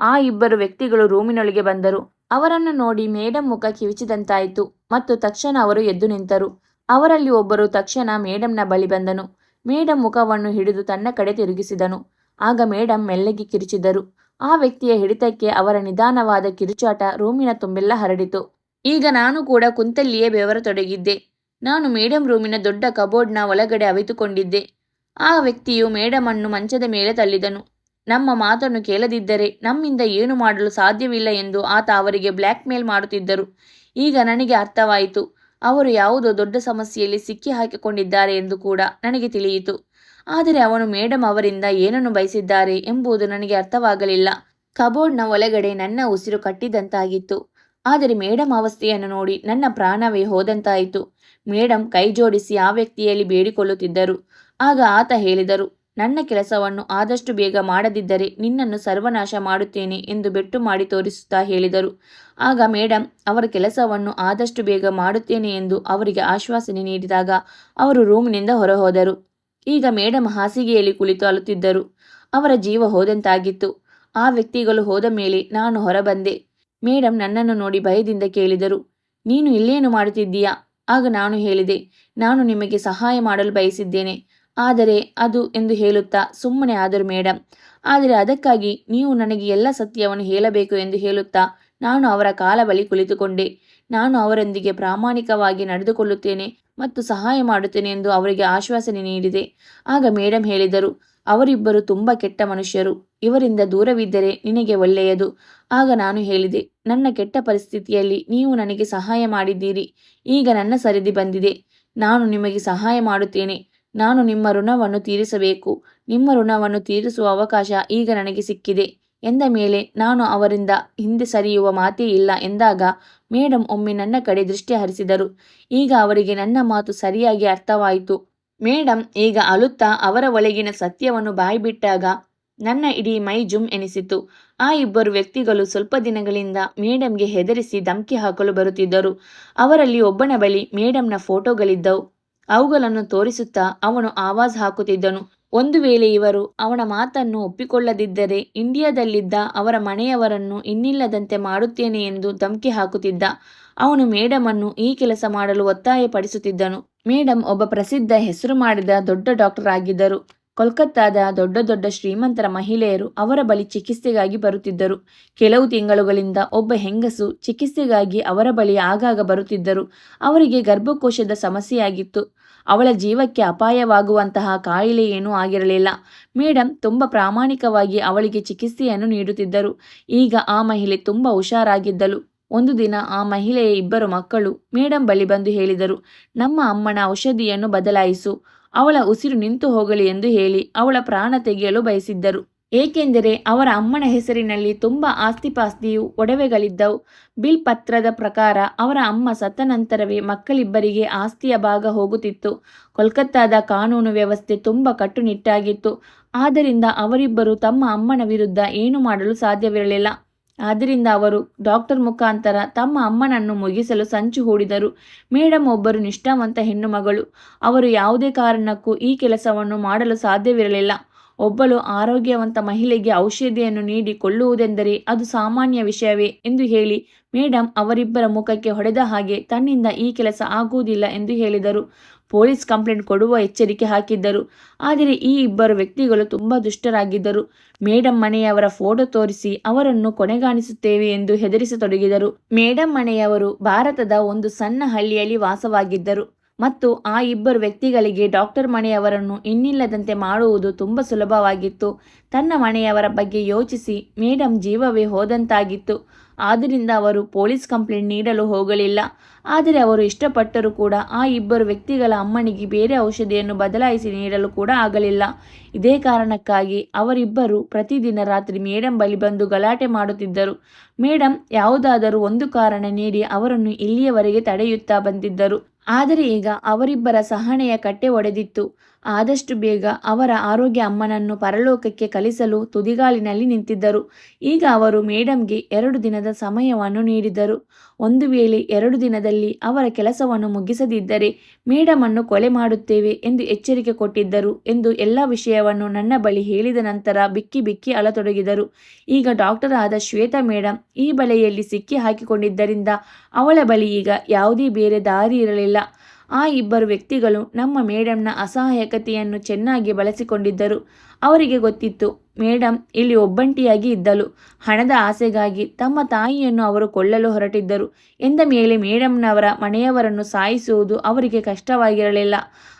ಆ ಇಬ್ಬರು ವ್ಯಕ್ತಿಗಳು ರೂಮಿನೊಳಗೆ ಬಂದರು. ಅವರನ್ನು ನೋಡಿ ಮೇಡಮ್ ಮುಖ ಕಿವಿಚಿದಂತಾಯಿತು ಮತ್ತು ತಕ್ಷಣ ಅವರು ಎದ್ದು ನಿಂತರು. ಅವರಲ್ಲಿ ಒಬ್ಬರು ತಕ್ಷಣ ಮೇಡಮ್ನ ಬಳಿ ಬಂದನು. ಮೇಡಮ್ ಮುಖವನ್ನು ಹಿಡಿದು ತನ್ನ ಕಡೆ ತಿರುಗಿಸಿದನು. ಆಗ ಮೇಡಮ್ ಮೆಲ್ಲಗೆ ಕಿರಿಚಿದರು. ಆ ವ್ಯಕ್ತಿಯ ಹಿಡಿತಕ್ಕೆ ಅವರ ನಿಧಾನವಾದ ಕಿರುಚಾಟ ರೂಮಿನ ತುಂಬೆಲ್ಲ ಹರಡಿತು. ಈಗ ನಾನು ಕೂಡ ಕುಂತಲ್ಲಿಯೇ ಬೆವರತೊಡಗಿದ್ದೆ. ನಾನು ಮೇಡಮ್ ರೂಮಿನ ದೊಡ್ಡ ಕಬೋರ್ಡ್ನ ಒಳಗಡೆ ಅವಿತುಕೊಂಡಿದ್ದೆ. ಆ ವ್ಯಕ್ತಿಯು ಮೇಡಮನ್ನು ಮಂಚದ ಮೇಲೆ ತಳ್ಳಿದನು. ನಮ್ಮ ಮಾತನ್ನು ಕೇಳದಿದ್ದರೆ ನಮ್ಮಿಂದ ಏನು ಮಾಡಲು ಸಾಧ್ಯವಿಲ್ಲ ಎಂದು ಆತ ಅವರಿಗೆ ಬ್ಲ್ಯಾಕ್ ಮೇಲ್ ಮಾಡುತ್ತಿದ್ದರು. ಈಗ ನನಗೆ ಅರ್ಥವಾಯಿತು. ಅವರು ಯಾವುದೋ ದೊಡ್ಡ ಸಮಸ್ಯೆಯಲ್ಲಿ ಸಿಕ್ಕಿ ಹಾಕಿಕೊಂಡಿದ್ದಾರೆ ಎಂದು ಕೂಡ ನನಗೆ ತಿಳಿಯಿತು. ಆದರೆ ಅವನು ಮೇಡಮ್ ಅವರಿಂದ ಏನನ್ನು ಬಯಸಿದ್ದಾರೆ ಎಂಬುದು ನನಗೆ ಅರ್ಥವಾಗಲಿಲ್ಲ. ಕಬೋರ್ಡ್ನ ಒಳಗಡೆ ನನ್ನ ಉಸಿರು ಕಟ್ಟಿದಂತಾಗಿತ್ತು. ಆದರೆ ಮೇಡಮ್ ಅವಸ್ಥೆಯನ್ನು ನೋಡಿ ನನ್ನ ಪ್ರಾಣವೇ ಹೋದಂತಾಯಿತು. ಮೇಡಮ್ ಕೈ ಜೋಡಿಸಿ ಆ ವ್ಯಕ್ತಿಯಲ್ಲಿ ಬೇಡಿಕೊಳ್ಳುತ್ತಿದ್ದರು. ಆಗ ಆತ ಹೇಳಿದರು, ನನ್ನ ಕೆಲಸವನ್ನು ಆದಷ್ಟು ಬೇಗ ಮಾಡದಿದ್ದರೆ ನಿನ್ನನ್ನು ಸರ್ವನಾಶ ಮಾಡುತ್ತೇನೆ ಎಂದು ಬೆಟ್ಟು ಮಾಡಿ ತೋರಿಸುತ್ತಾ ಹೇಳಿದರು. ಆಗ ಮೇಡಂ, ಅವರ ಕೆಲಸವನ್ನು ಆದಷ್ಟು ಬೇಗ ಮಾಡುತ್ತೇನೆ ಎಂದು ಅವರಿಗೆ ಆಶ್ವಾಸನೆ ನೀಡಿದಾಗ ಅವರು ರೂಮಿನಿಂದ ಹೊರಹೋದರು. ಈಗ ಮೇಡಮ್ ಹಾಸಿಗೆಯಲ್ಲಿ ಕುಳಿತು ಅಲುತ್ತಿದ್ದರು ಅವರ ಜೀವ ಹೋದಂತಾಗಿತ್ತು. ಆ ವ್ಯಕ್ತಿಗಳು ಹೋದ ಮೇಲೆ ನಾನು ಹೊರಬಂದೆ. ಮೇಡಮ್ ನನ್ನನ್ನು ನೋಡಿ ಭಯದಿಂದ ಕೇಳಿದರು, ನೀನು ಇಲ್ಲೇನು ಮಾಡುತ್ತಿದ್ದೀಯಾ? ಆಗ ನಾನು ಹೇಳಿದೆ, ನಾನು ನಿಮಗೆ ಸಹಾಯ ಮಾಡಲು ಬಯಸಿದ್ದೇನೆ. ಆದರೆ ಅದು ಎಂದು ಹೇಳುತ್ತಾ ಸುಮ್ಮನೆ ಆದರು ಮೇಡಮ್ ಆದರೆ ಅದಕ್ಕಾಗಿ ನೀವು ನನಗೆ ಎಲ್ಲ ಸತ್ಯವನ್ನು ಹೇಳಬೇಕು ಎಂದು ಹೇಳುತ್ತಾ ನಾನು ಅವರ ಕಾಲ ಬಳಿ ಕುಳಿತುಕೊಂಡೆ. ನಾನು ಅವರೊಂದಿಗೆ ಪ್ರಾಮಾಣಿಕವಾಗಿ ನಡೆದುಕೊಳ್ಳುತ್ತೇನೆ ಮತ್ತು ಸಹಾಯ ಮಾಡುತ್ತೇನೆ ಎಂದು ಅವರಿಗೆ ಆಶ್ವಾಸನೆ ನೀಡಿದೆ. ಆಗ ಮೇಡಮ್ ಹೇಳಿದರು, ಅವರಿಬ್ಬರು ತುಂಬ ಕೆಟ್ಟ ಮನುಷ್ಯರು. ಇವರಿಂದ ದೂರವಿದ್ದರೆ ನಿನಗೆ ಒಳ್ಳೆಯದು. ಆಗ ನಾನು ಹೇಳಿದೆ, ನನ್ನ ಕೆಟ್ಟ ಪರಿಸ್ಥಿತಿಯಲ್ಲಿ ನೀವು ನನಗೆ ಸಹಾಯ ಮಾಡಿದ್ದೀರಿ. ಈಗ ನನ್ನ ಸರಿದಿ ಬಂದಿದೆ. ನಾನು ನಿಮಗೆ ಸಹಾಯ ಮಾಡುತ್ತೇನೆ. ನಾನು ನಿಮ್ಮ ಋಣವನ್ನು ತೀರಿಸಬೇಕು. ನಿಮ್ಮ ಋಣವನ್ನು ತೀರಿಸುವ ಅವಕಾಶ ಈಗ ನನಗೆ ಸಿಕ್ಕಿದೆ. ಎಂದ ಮೇಲೆ ನಾನು ಅವರಿಂದ ಹಿಂದೆ ಸರಿಯುವ ಮಾತೇ ಇಲ್ಲ ಎಂದಾಗ ಮೇಡಮ್ ಒಮ್ಮೆ ನನ್ನ ಕಡೆ ದೃಷ್ಟಿ ಹರಿಸಿದರು. ಈಗ ಅವರಿಗೆ ನನ್ನ ಮಾತು ಸರಿಯಾಗಿ ಅರ್ಥವಾಯಿತು. ಮೇಡಮ್ ಈಗ ಅಳುತ್ತಾ ಅವರ ಒಳಗಿನ ಸತ್ಯವನ್ನು ಬಾಯ್ಬಿಟ್ಟಾಗ ನನ್ನ ಇಡೀ ಮೈ ಜುಮ್ ಎನಿಸಿತು. ಆ ಇಬ್ಬರು ವ್ಯಕ್ತಿಗಳು ಸ್ವಲ್ಪ ದಿನಗಳಿಂದ ಮೇಡಮ್ಗೆ ಹೆದರಿಸಿ ಧಮಕಿ ಹಾಕಲು ಬರುತ್ತಿದ್ದರು. ಅವರಲ್ಲಿ ಒಬ್ಬನ ಬಳಿ ಮೇಡಮ್ನ ಫೋಟೋಗಳಿದ್ದವು. ಅವುಗಳನ್ನು ತೋರಿಸುತ್ತಾ ಅವನು ಆವಾಜ್ ಹಾಕುತ್ತಿದ್ದನು. ಒಂದು ವೇಳೆ ಇವರು ಅವನ ಮಾತನ್ನು ಒಪ್ಪಿಕೊಳ್ಳದಿದ್ದರೆ ಇಂಡಿಯಾದಲ್ಲಿದ್ದ ಅವರ ಮನೆಯವರನ್ನು ಇನ್ನಿಲ್ಲದಂತೆ ಮಾಡುತ್ತೇನೆ ಎಂದು ಧಮಕಿ ಹಾಕುತ್ತಿದ್ದ. ಅವನು ಮೇಡಮನ್ನು ಈ ಕೆಲಸ ಮಾಡಲು ಒತ್ತಾಯಪಡಿಸುತ್ತಿದ್ದನು. ಮೇಡಮ್ ಒಬ್ಬ ಪ್ರಸಿದ್ಧ ಹೆಸರು ಮಾಡಿದ ದೊಡ್ಡ ಡಾಕ್ಟರ್ ಆಗಿದ್ದರು. ಕೋಲ್ಕತ್ತಾದ ದೊಡ್ಡ ದೊಡ್ಡ ಶ್ರೀಮಂತರ ಮಹಿಳೆಯರು ಅವರ ಬಳಿ ಚಿಕಿತ್ಸೆಗಾಗಿ ಬರುತ್ತಿದ್ದರು. ಕೆಲವು ತಿಂಗಳುಗಳಿಂದ ಒಬ್ಬ ಹೆಂಗಸು ಚಿಕಿತ್ಸೆಗಾಗಿ ಅವರ ಬಳಿ ಆಗಾಗ ಬರುತ್ತಿದ್ದರು. ಅವರಿಗೆ ಗರ್ಭಕೋಶದ ಸಮಸ್ಯೆಯಾಗಿತ್ತು. ಅವಳ ಜೀವಕ್ಕೆ ಅಪಾಯವಾಗುವಂತಹ ಕಾಯಿಲೆ ಏನೂ ಆಗಿರಲಿಲ್ಲ. ಮೇಡಮ್ ತುಂಬ ಪ್ರಾಮಾಣಿಕವಾಗಿ ಅವಳಿಗೆ ಚಿಕಿತ್ಸೆಯನ್ನು ನೀಡುತ್ತಿದ್ದರು. ಈಗ ಆ ಮಹಿಳೆ ತುಂಬ ಹುಷಾರಾಗಿದ್ದಳು. ಒಂದು ದಿನ ಆ ಮಹಿಳೆಯ ಇಬ್ಬರು ಮಕ್ಕಳು ಮೇಡಮ್ ಬಳಿ ಬಂದು ಹೇಳಿದರು, ನಮ್ಮ ಅಮ್ಮನ ಔಷಧಿಯನ್ನು ಬದಲಾಯಿಸು. ಅವಳ ಉಸಿರು ನಿಂತು ಹೋಗಲಿ ಎಂದು ಹೇಳಿ ಅವಳ ಪ್ರಾಣ ತೆಗೆಯಲು ಬಯಸಿದ್ದರು. ಏಕೆಂದರೆ ಅವರ ಅಮ್ಮನ ಹೆಸರಿನಲ್ಲಿ ತುಂಬ ಆಸ್ತಿಪಾಸ್ತಿಯು ಒಡವೆಗಳಿದ್ದವು. ಬಿಲ್ ಪತ್ರದ ಪ್ರಕಾರ ಅವರ ಅಮ್ಮ ಸತ್ತ ನಂತರವೇ ಮಕ್ಕಳಿಬ್ಬರಿಗೆ ಆಸ್ತಿಯ ಭಾಗ ಹೋಗುತ್ತಿತ್ತು. ಕೋಲ್ಕತ್ತಾದ ಕಾನೂನು ವ್ಯವಸ್ಥೆ ತುಂಬ ಕಟ್ಟುನಿಟ್ಟಾಗಿತ್ತು. ಆದ್ದರಿಂದ ಅವರಿಬ್ಬರು ತಮ್ಮ ಅಮ್ಮನ ವಿರುದ್ಧ ಏನು ಮಾಡಲು ಸಾಧ್ಯವಿರಲಿಲ್ಲ. ಆದ್ದರಿಂದ ಅವರು ಡಾಕ್ಟರ್ ಮುಖಾಂತರ ತಮ್ಮ ಅಮ್ಮನನ್ನು ಮುಗಿಸಲು ಸಂಚು ಹೂಡಿದರು. ಮೇಡಮ್ ಒಬ್ಬರು ನಿಷ್ಠಾವಂತ ಹೆಣ್ಣು ಮಗಳು. ಅವರು ಯಾವುದೇ ಕಾರಣಕ್ಕೂ ಈ ಕೆಲಸವನ್ನು ಮಾಡಲು ಸಾಧ್ಯವಿರಲಿಲ್ಲ. ಒಬ್ಬಳು ಆರೋಗ್ಯವಂತ ಮಹಿಳೆಗೆ ಔಷಧಿಯನ್ನು ನೀಡಿ ಕೊಳ್ಳುವುದೆಂದರೆ ಅದು ಸಾಮಾನ್ಯ ವಿಷಯವೇ ಎಂದು ಹೇಳಿ ಮೇಡಮ್ ಅವರಿಬ್ಬರ ಮುಖಕ್ಕೆ ಹೊಡೆದ ಹಾಗೆ ತನ್ನಿಂದ ಈ ಕೆಲಸ ಆಗುವುದಿಲ್ಲ ಎಂದು ಹೇಳಿದರು. ಪೊಲೀಸ್ ಕಂಪ್ಲೇಂಟ್ ಕೊಡುವ ಎಚ್ಚರಿಕೆ ಹಾಕಿದ್ದರು. ಆದರೆ ಈ ಇಬ್ಬರು ವ್ಯಕ್ತಿಗಳು ತುಂಬ ದುಷ್ಟರಾಗಿದ್ದರು. ಮೇಡಮ್ ಮನೆಯವರ ಫೋಟೋ ತೋರಿಸಿ ಅವರನ್ನು ಕೊನೆಗಾಣಿಸುತ್ತೇವೆ ಎಂದು ಹೆದರಿಸತೊಡಗಿದರು. ಮೇಡಮ್ ಮನೆಯವರು ಭಾರತದ ಒಂದು ಸಣ್ಣ ಹಳ್ಳಿಯಲ್ಲಿ ವಾಸವಾಗಿದ್ದರು. ಮತ್ತು ಆ ಇಬ್ಬರು ವ್ಯಕ್ತಿಗಳಿಗೆ ಡಾಕ್ಟರ್ ಮನೆಯವರನ್ನು ಇನ್ನಿಲ್ಲದಂತೆ ಮಾಡುವುದು ತುಂಬ ಸುಲಭವಾಗಿತ್ತು. ತನ್ನ ಮನೆಯವರ ಬಗ್ಗೆ ಯೋಚಿಸಿ ಮೇಡಮ್ ಜೀವವೇ ಹೋದಂತಾಗಿತ್ತು. ಆದ್ದರಿಂದ ಅವರು ಪೊಲೀಸ್ ಕಂಪ್ಲೇಂಟ್ ನೀಡಲು ಹೋಗಲಿಲ್ಲ. ಆದರೆ ಅವರು ಇಷ್ಟಪಟ್ಟರೂ ಕೂಡ ಆ ಇಬ್ಬರು ವ್ಯಕ್ತಿಗಳ ಅಮ್ಮನಿಗೆ ಬೇರೆ ಔಷಧಿಯನ್ನು ಬದಲಾಯಿಸಿ ನೀಡಲು ಕೂಡ ಆಗಲಿಲ್ಲ. ಇದೇ ಕಾರಣಕ್ಕಾಗಿ ಅವರಿಬ್ಬರು ಪ್ರತಿದಿನ ರಾತ್ರಿ ಮೇಡಮ್ ಬಳಿ ಬಂದು ಗಲಾಟೆ ಮಾಡುತ್ತಿದ್ದರು. ಮೇಡಮ್ ಯಾವುದಾದರೂ ಒಂದು ಕಾರಣ ನೀಡಿ ಅವರನ್ನು ಇಲ್ಲಿಯವರೆಗೆ ತಡೆಯುತ್ತಾ ಬಂದಿದ್ದರು. ಆದರೆ ಈಗ ಅವರಿಬ್ಬರ ಸಹನೆಯ ಕಟ್ಟೆ ಒಡೆದಿತ್ತು. ಆದಷ್ಟು ಬೇಗ ಅವರ ಆರೋಗ್ಯ ಅಮ್ಮನನ್ನು ಪರಲೋಕಕ್ಕೆ ಕಲಿಸಲು ತುದಿಗಾಲಿನಲ್ಲಿ ನಿಂತಿದ್ದರು. ಈಗ ಅವರು ಮೇಡಮ್ಗೆ ಎರಡು ದಿನದ ಸಮಯವನ್ನು ನೀಡಿದರು. ಒಂದು ವೇಳೆ ಎರಡು ದಿನದಲ್ಲಿ ಅವರ ಕೆಲಸವನ್ನು ಮುಗಿಸದಿದ್ದರೆ ಮೇಡಮನ್ನು ಕೊಲೆ ಮಾಡುತ್ತೇವೆ ಎಂದು ಎಚ್ಚರಿಕೆ ಕೊಟ್ಟಿದ್ದರು ಎಂದು ಎಲ್ಲ ವಿಷಯವನ್ನು ನನ್ನ ಬಳಿ ಹೇಳಿದ ನಂತರ ಬಿಕ್ಕಿ ಬಿಕ್ಕಿ ಅಳತೊಡಗಿದರು. ಈಗ ಡಾಕ್ಟರ್ ಆದ ಶ್ವೇತಾ ಮೇಡಮ್ ಈ ಬಲೆಯಲ್ಲಿ ಸಿಕ್ಕಿ ಹಾಕಿಕೊಂಡಿದ್ದರಿಂದ ಅವಳ ಬಳಿ ಈಗ ಯಾವುದೇ ಬೇರೆ ದಾರಿ ಇರಲಿಲ್ಲ. ಆ ಇಬ್ಬರು ವ್ಯಕ್ತಿಗಳು ನಮ್ಮ ಮೇಡಮ್ನ ಅಸಹಾಯಕತೆಯನ್ನು ಚೆನ್ನಾಗಿ ಬಳಸಿಕೊಂಡಿದ್ದರು. ಅವರಿಗೆ ಗೊತ್ತಿತ್ತು ಮೇಡಮ್ ಇಲ್ಲಿ ಒಬ್ಬಂಟಿಯಾಗಿ ಇದ್ದಳು. ಹಣದ ಆಸೆಗಾಗಿ ತಮ್ಮ ತಾಯಿಯನ್ನು ಅವರು ಕೊಳ್ಳಲು ಹೊರಟಿದ್ದರು. ಎಂದ ಮೇಲೆ ಮೇಡಮ್ನವರ ಮನೆಯವರನ್ನು ಸಾಯಿಸುವುದು ಅವರಿಗೆ ಕಷ್ಟವಾಗಿರಲಿಲ್ಲ.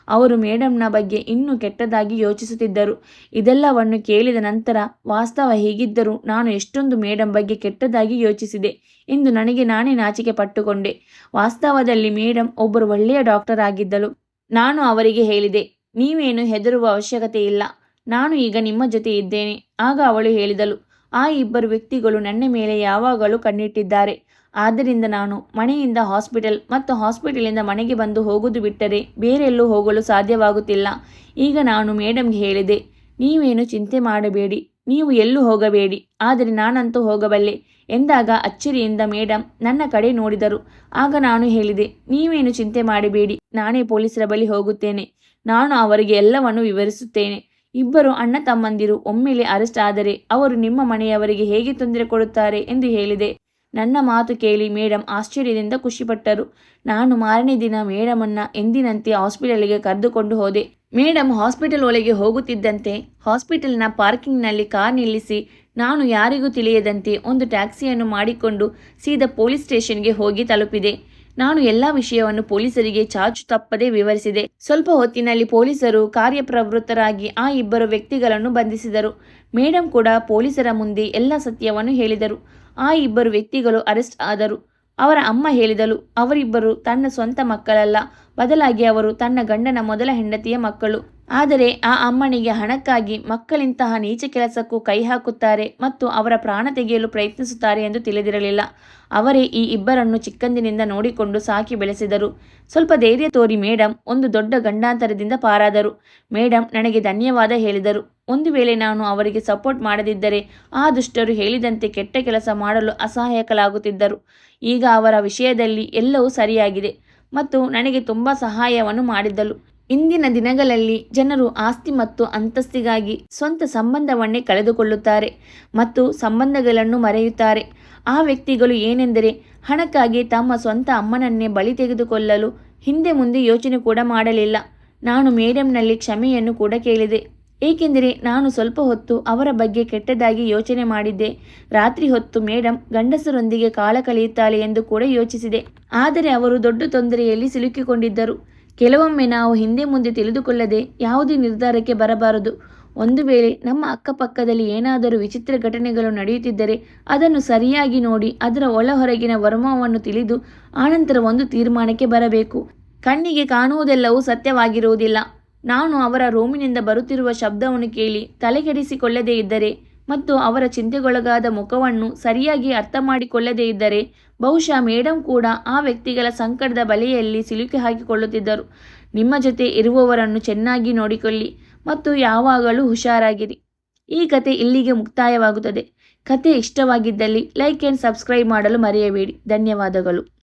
ಅವರು ಮೇಡಮ್ನ ಬಗ್ಗೆ ಇನ್ನೂ ಕೆಟ್ಟದಾಗಿ ಯೋಚಿಸುತ್ತಿದ್ದರು. ಇದೆಲ್ಲವನ್ನು ಕೇಳಿದ ನಂತರ, ವಾಸ್ತವ ಹೀಗಿದ್ದರೂ ನಾನು ಎಷ್ಟೊಂದು ಮೇಡಮ್ ಬಗ್ಗೆ ಕೆಟ್ಟದಾಗಿ ಯೋಚಿಸಿದೆ ಎಂದು ನನಗೆ ನಾನೇ ನಾಚಿಕೆ ಪಟ್ಟುಕೊಂಡೆ. ವಾಸ್ತವದಲ್ಲಿ ಮೇಡಮ್ ಒಬ್ಬರು ಒಳ್ಳೆಯ ಡಾಕ್ಟರ್ ಆಗಿದ್ದಳು. ನಾನು ಅವರಿಗೆ ಹೇಳಿದೆ, ನೀವೇನು ಹೆದರುವ ಅವಶ್ಯಕತೆ ಇಲ್ಲ. ನಾನು ಈಗ ನಿಮ್ಮ ಜೊತೆ ಇದ್ದೇನೆ ಆಗ ಅವಳು ಹೇಳಿದಳು. ಆ ಇಬ್ಬರು ವ್ಯಕ್ತಿಗಳು ನನ್ನ ಮೇಲೆ ಯಾವಾಗಲೂ ಕಣ್ಣಿಟ್ಟಿದ್ದಾರೆ. ಆದ್ದರಿಂದ ನಾನು ಮನೆಯಿಂದ ಹಾಸ್ಪಿಟಲ್ ಮತ್ತು ಹಾಸ್ಪಿಟಲಿಂದ ಮನೆಗೆ ಬಂದು ಹೋಗುವುದು ಬಿಟ್ಟರೆ ಬೇರೆಲ್ಲೂ ಹೋಗಲು ಸಾಧ್ಯವಾಗುತ್ತಿಲ್ಲ. ಈಗ ನಾನು ಮೇಡಮ್ಗೆ ಹೇಳಿದೆ, ನೀವೇನು ಚಿಂತೆ ಮಾಡಬೇಡಿ, ನೀವು ಎಲ್ಲೂ ಹೋಗಬೇಡಿ, ಆದರೆ ನಾನಂತೂ ಹೋಗಬಲ್ಲೆ ಎಂದಾಗ ಅಚ್ಚರಿಯಿಂದ ಮೇಡಮ್ ನನ್ನ ಕಡೆ ನೋಡಿದರು. ಆಗ ನಾನು ಹೇಳಿದೆ, ನೀವೇನು ಚಿಂತೆ ಮಾಡಬೇಡಿ, ನಾನೇ ಪೊಲೀಸರ ಬಳಿ ಹೋಗುತ್ತೇನೆ, ನಾನು ಅವರಿಗೆ ಎಲ್ಲವನ್ನು ವಿವರಿಸುತ್ತೇನೆ. ಇಬ್ಬರು ಅಣ್ಣ ತಮ್ಮಂದಿರು ಒಮ್ಮೆಲೆ ಅರೆಸ್ಟ್ ಆದರೆ ಅವರು ನಿಮ್ಮ ಮನೆಯವರಿಗೆ ಹೇಗೆ ತೊಂದರೆ ಕೊಡುತ್ತಾರೆ? ಎಂದು ಹೇಳಿದೆ. ನನ್ನ ಮಾತು ಕೇಳಿ ಮೇಡಮ್ ಆಶ್ಚರ್ಯದಿಂದ ಖುಷಿಪಟ್ಟರು. ನಾನು ಮಾರನೇ ದಿನ ಮೇಡಮನ್ನ ಎಂದಿನಂತೆ ಹಾಸ್ಪಿಟಲ್ಗೆ ಕರೆದುಕೊಂಡು ಹೋದೆ. ಮೇಡಮ್ ಹಾಸ್ಪಿಟಲ್ ಒಳಗೆ ಹೋಗುತ್ತಿದ್ದಂತೆ ಹಾಸ್ಪಿಟಲ್ನ ಪಾರ್ಕಿಂಗ್ನಲ್ಲಿ ಕಾರ್ ನಿಲ್ಲಿಸಿ ನಾನು ಯಾರಿಗೂ ತಿಳಿಯದಂತೆ ಒಂದು ಟ್ಯಾಕ್ಸಿಯನ್ನು ಮಾಡಿಕೊಂಡು ಸೀದಾ ಪೊಲೀಸ್ ಸ್ಟೇಷನ್ಗೆ ಹೋಗಿ ತಲುಪಿದೆ. ನಾನು ಎಲ್ಲ ವಿಷಯವನ್ನು ಪೊಲೀಸರಿಗೆ ಚಾಚು ತಪ್ಪದೆ ವಿವರಿಸಿದೆ. ಸ್ವಲ್ಪ ಹೊತ್ತಿನಲ್ಲಿ ಪೊಲೀಸರು ಕಾರ್ಯಪ್ರವೃತ್ತರಾಗಿ ಆ ಇಬ್ಬರು ವ್ಯಕ್ತಿಗಳನ್ನು ಬಂಧಿಸಿದರು. ಮೇಡಮ್ ಕೂಡ ಪೊಲೀಸರ ಮುಂದೆ ಎಲ್ಲ ಸತ್ಯವನ್ನು ಹೇಳಿದರು. ಆ ಇಬ್ಬರು ವ್ಯಕ್ತಿಗಳು ಅರೆಸ್ಟ್ ಆದರು. ಅವರ ಅಮ್ಮ ಹೇಳಿದಳು, ಅವರಿಬ್ಬರು ತನ್ನ ಸ್ವಂತ ಮಕ್ಕಳಲ್ಲ, ಬದಲಾಗಿ ಅವರು ತನ್ನ ಗಂಡನ ಮೊದಲ ಹೆಂಡತಿಯ ಮಕ್ಕಳು. ಆದರೆ ಆ ಅಮ್ಮನಿಗೆ ಹಣಕ್ಕಾಗಿ ಮಕ್ಕಳಿಂತಹ ನೀಚ ಕೆಲಸಕ್ಕೂ ಕೈ ಹಾಕುತ್ತಾರೆ ಮತ್ತು ಅವರ ಪ್ರಾಣ ತೆಗೆಯಲು ಪ್ರಯತ್ನಿಸುತ್ತಾರೆ ಎಂದು ತಿಳಿದಿರಲಿಲ್ಲ. ಅವರೇ ಈ ಇಬ್ಬರನ್ನು ಚಿಕ್ಕಂದಿನಿಂದ ನೋಡಿಕೊಂಡು ಸಾಕಿ ಬೆಳೆಸಿದರು. ಸ್ವಲ್ಪ ಧೈರ್ಯ ತೋರಿ ಮೇಡಮ್ ಒಂದು ದೊಡ್ಡ ಗಂಡಾಂತರದಿಂದ ಪಾರಾದರು. ಮೇಡಮ್ ನನಗೆ ಧನ್ಯವಾದ ಹೇಳಿದರು. ಒಂದು ವೇಳೆ ನಾನು ಅವರಿಗೆ ಸಪೋರ್ಟ್ ಮಾಡದಿದ್ದರೆ ಆ ದುಷ್ಟರು ಹೇಳಿದಂತೆ ಕೆಟ್ಟ ಕೆಲಸ ಮಾಡಲು ಅಸಹಾಯಕಲಾಗುತ್ತಿದ್ದರು. ಈಗ ಅವರ ವಿಷಯದಲ್ಲಿ ಎಲ್ಲವೂ ಸರಿಯಾಗಿದೆ ಮತ್ತು ನನಗೆ ತುಂಬ ಸಹಾಯವನ್ನು ಮಾಡಿದ್ದಳು. ಇಂದಿನ ದಿನಗಳಲ್ಲಿ ಜನರು ಆಸ್ತಿ ಮತ್ತು ಅಂತಸ್ತಿಗಾಗಿ ಸ್ವಂತ ಸಂಬಂಧವನ್ನೇ ಕಳೆದುಕೊಳ್ಳುತ್ತಾರೆ ಮತ್ತು ಸಂಬಂಧಗಳನ್ನು ಮರೆಯುತ್ತಾರೆ. ಆ ವ್ಯಕ್ತಿಗಳು ಏನೆಂದರೆ ಹಣಕ್ಕಾಗಿ ತಮ್ಮ ಸ್ವಂತ ಅಮ್ಮನನ್ನೇ ಬಲಿ ತೆಗೆದುಕೊಳ್ಳಲು ಹಿಂದೆ ಮುಂದೆ ಯೋಚನೆ ಕೂಡ ಮಾಡಲಿಲ್ಲ. ನಾನು ಮೇಡಮ್ನಲ್ಲಿ ಕ್ಷಮೆಯನ್ನು ಕೂಡ ಕೇಳಿದೆ. ಏಕೆಂದರೆ ನಾನು ಸ್ವಲ್ಪ ಹೊತ್ತು ಅವರ ಬಗ್ಗೆ ಕೆಟ್ಟದಾಗಿ ಯೋಚನೆ ಮಾಡಿದ್ದೆ. ರಾತ್ರಿ ಹೊತ್ತು ಮೇಡಮ್ ಗಂಡಸರೊಂದಿಗೆ ಕಾಲ ಕಳೆಯುತ್ತಾಳೆ ಎಂದು ಕೂಡ ಯೋಚಿಸಿದೆ. ಆದರೆ ಅವರು ದೊಡ್ಡ ತೊಂದರೆಯಲ್ಲಿ ಸಿಲುಕಿಕೊಂಡಿದ್ದರು. ಕೆಲವೊಮ್ಮೆ ನಾವು ಹಿಂದೆ ಮುಂದೆ ತಿಳಿದುಕೊಳ್ಳದೆ ಯಾವುದೇ ನಿರ್ಧಾರಕ್ಕೆ ಬರಬಾರದು. ಒಂದು ವೇಳೆ ನಮ್ಮ ಅಕ್ಕಪಕ್ಕದಲ್ಲಿ ಏನಾದರೂ ವಿಚಿತ್ರ ಘಟನೆಗಳು ನಡೆಯುತ್ತಿದ್ದರೆ ಅದನ್ನು ಸರಿಯಾಗಿ ನೋಡಿ ಅದರ ಒಳ ಹೊರಗಿನ ವರ್ಮವನ್ನು ತಿಳಿದು ಆನಂತರ ಒಂದು ತೀರ್ಮಾನಕ್ಕೆ ಬರಬೇಕು. ಕಣ್ಣಿಗೆ ಕಾಣುವುದೆಲ್ಲವೂ ಸತ್ಯವಾಗಿರುವುದಿಲ್ಲ. ನಾನು ಅವರ ರೂಮಿನಿಂದ ಬರುತ್ತಿರುವ ಶಬ್ದವನ್ನು ಕೇಳಿ ತಲೆಕೆಡಿಸಿಕೊಳ್ಳದೇ ಇದ್ದರೆ ಮತ್ತು ಅವರ ಚಿಂತೆಗೊಳಗಾದ ಮುಖವನ್ನು ಸರಿಯಾಗಿ ಅರ್ಥ ಮಾಡಿಕೊಳ್ಳದೇ ಇದ್ದರೆ ಬಹುಶಃ ಮೇಡಮ್ ಕೂಡ ಆ ವ್ಯಕ್ತಿಗಳ ಸಂಕಟದ ಬಲೆಯಲ್ಲಿ ಸಿಲುಕಿ ಹಾಕಿಕೊಳ್ಳುತ್ತಿದ್ದರು. ನಿಮ್ಮ ಜೊತೆ ಇರುವವರನ್ನು ಚೆನ್ನಾಗಿ ನೋಡಿಕೊಳ್ಳಿ ಮತ್ತು ಯಾವಾಗಲೂ ಹುಷಾರಾಗಿರಿ. ಈ ಕತೆ ಇಲ್ಲಿಗೆ ಮುಕ್ತಾಯವಾಗುತ್ತದೆ. ಕತೆ ಇಷ್ಟವಾಗಿದ್ದಲ್ಲಿ ಲೈಕ್ ಆ್ಯಂಡ್ ಸಬ್ಸ್ಕ್ರೈಬ್ ಮಾಡಲು ಮರೆಯಬೇಡಿ. ಧನ್ಯವಾದಗಳು.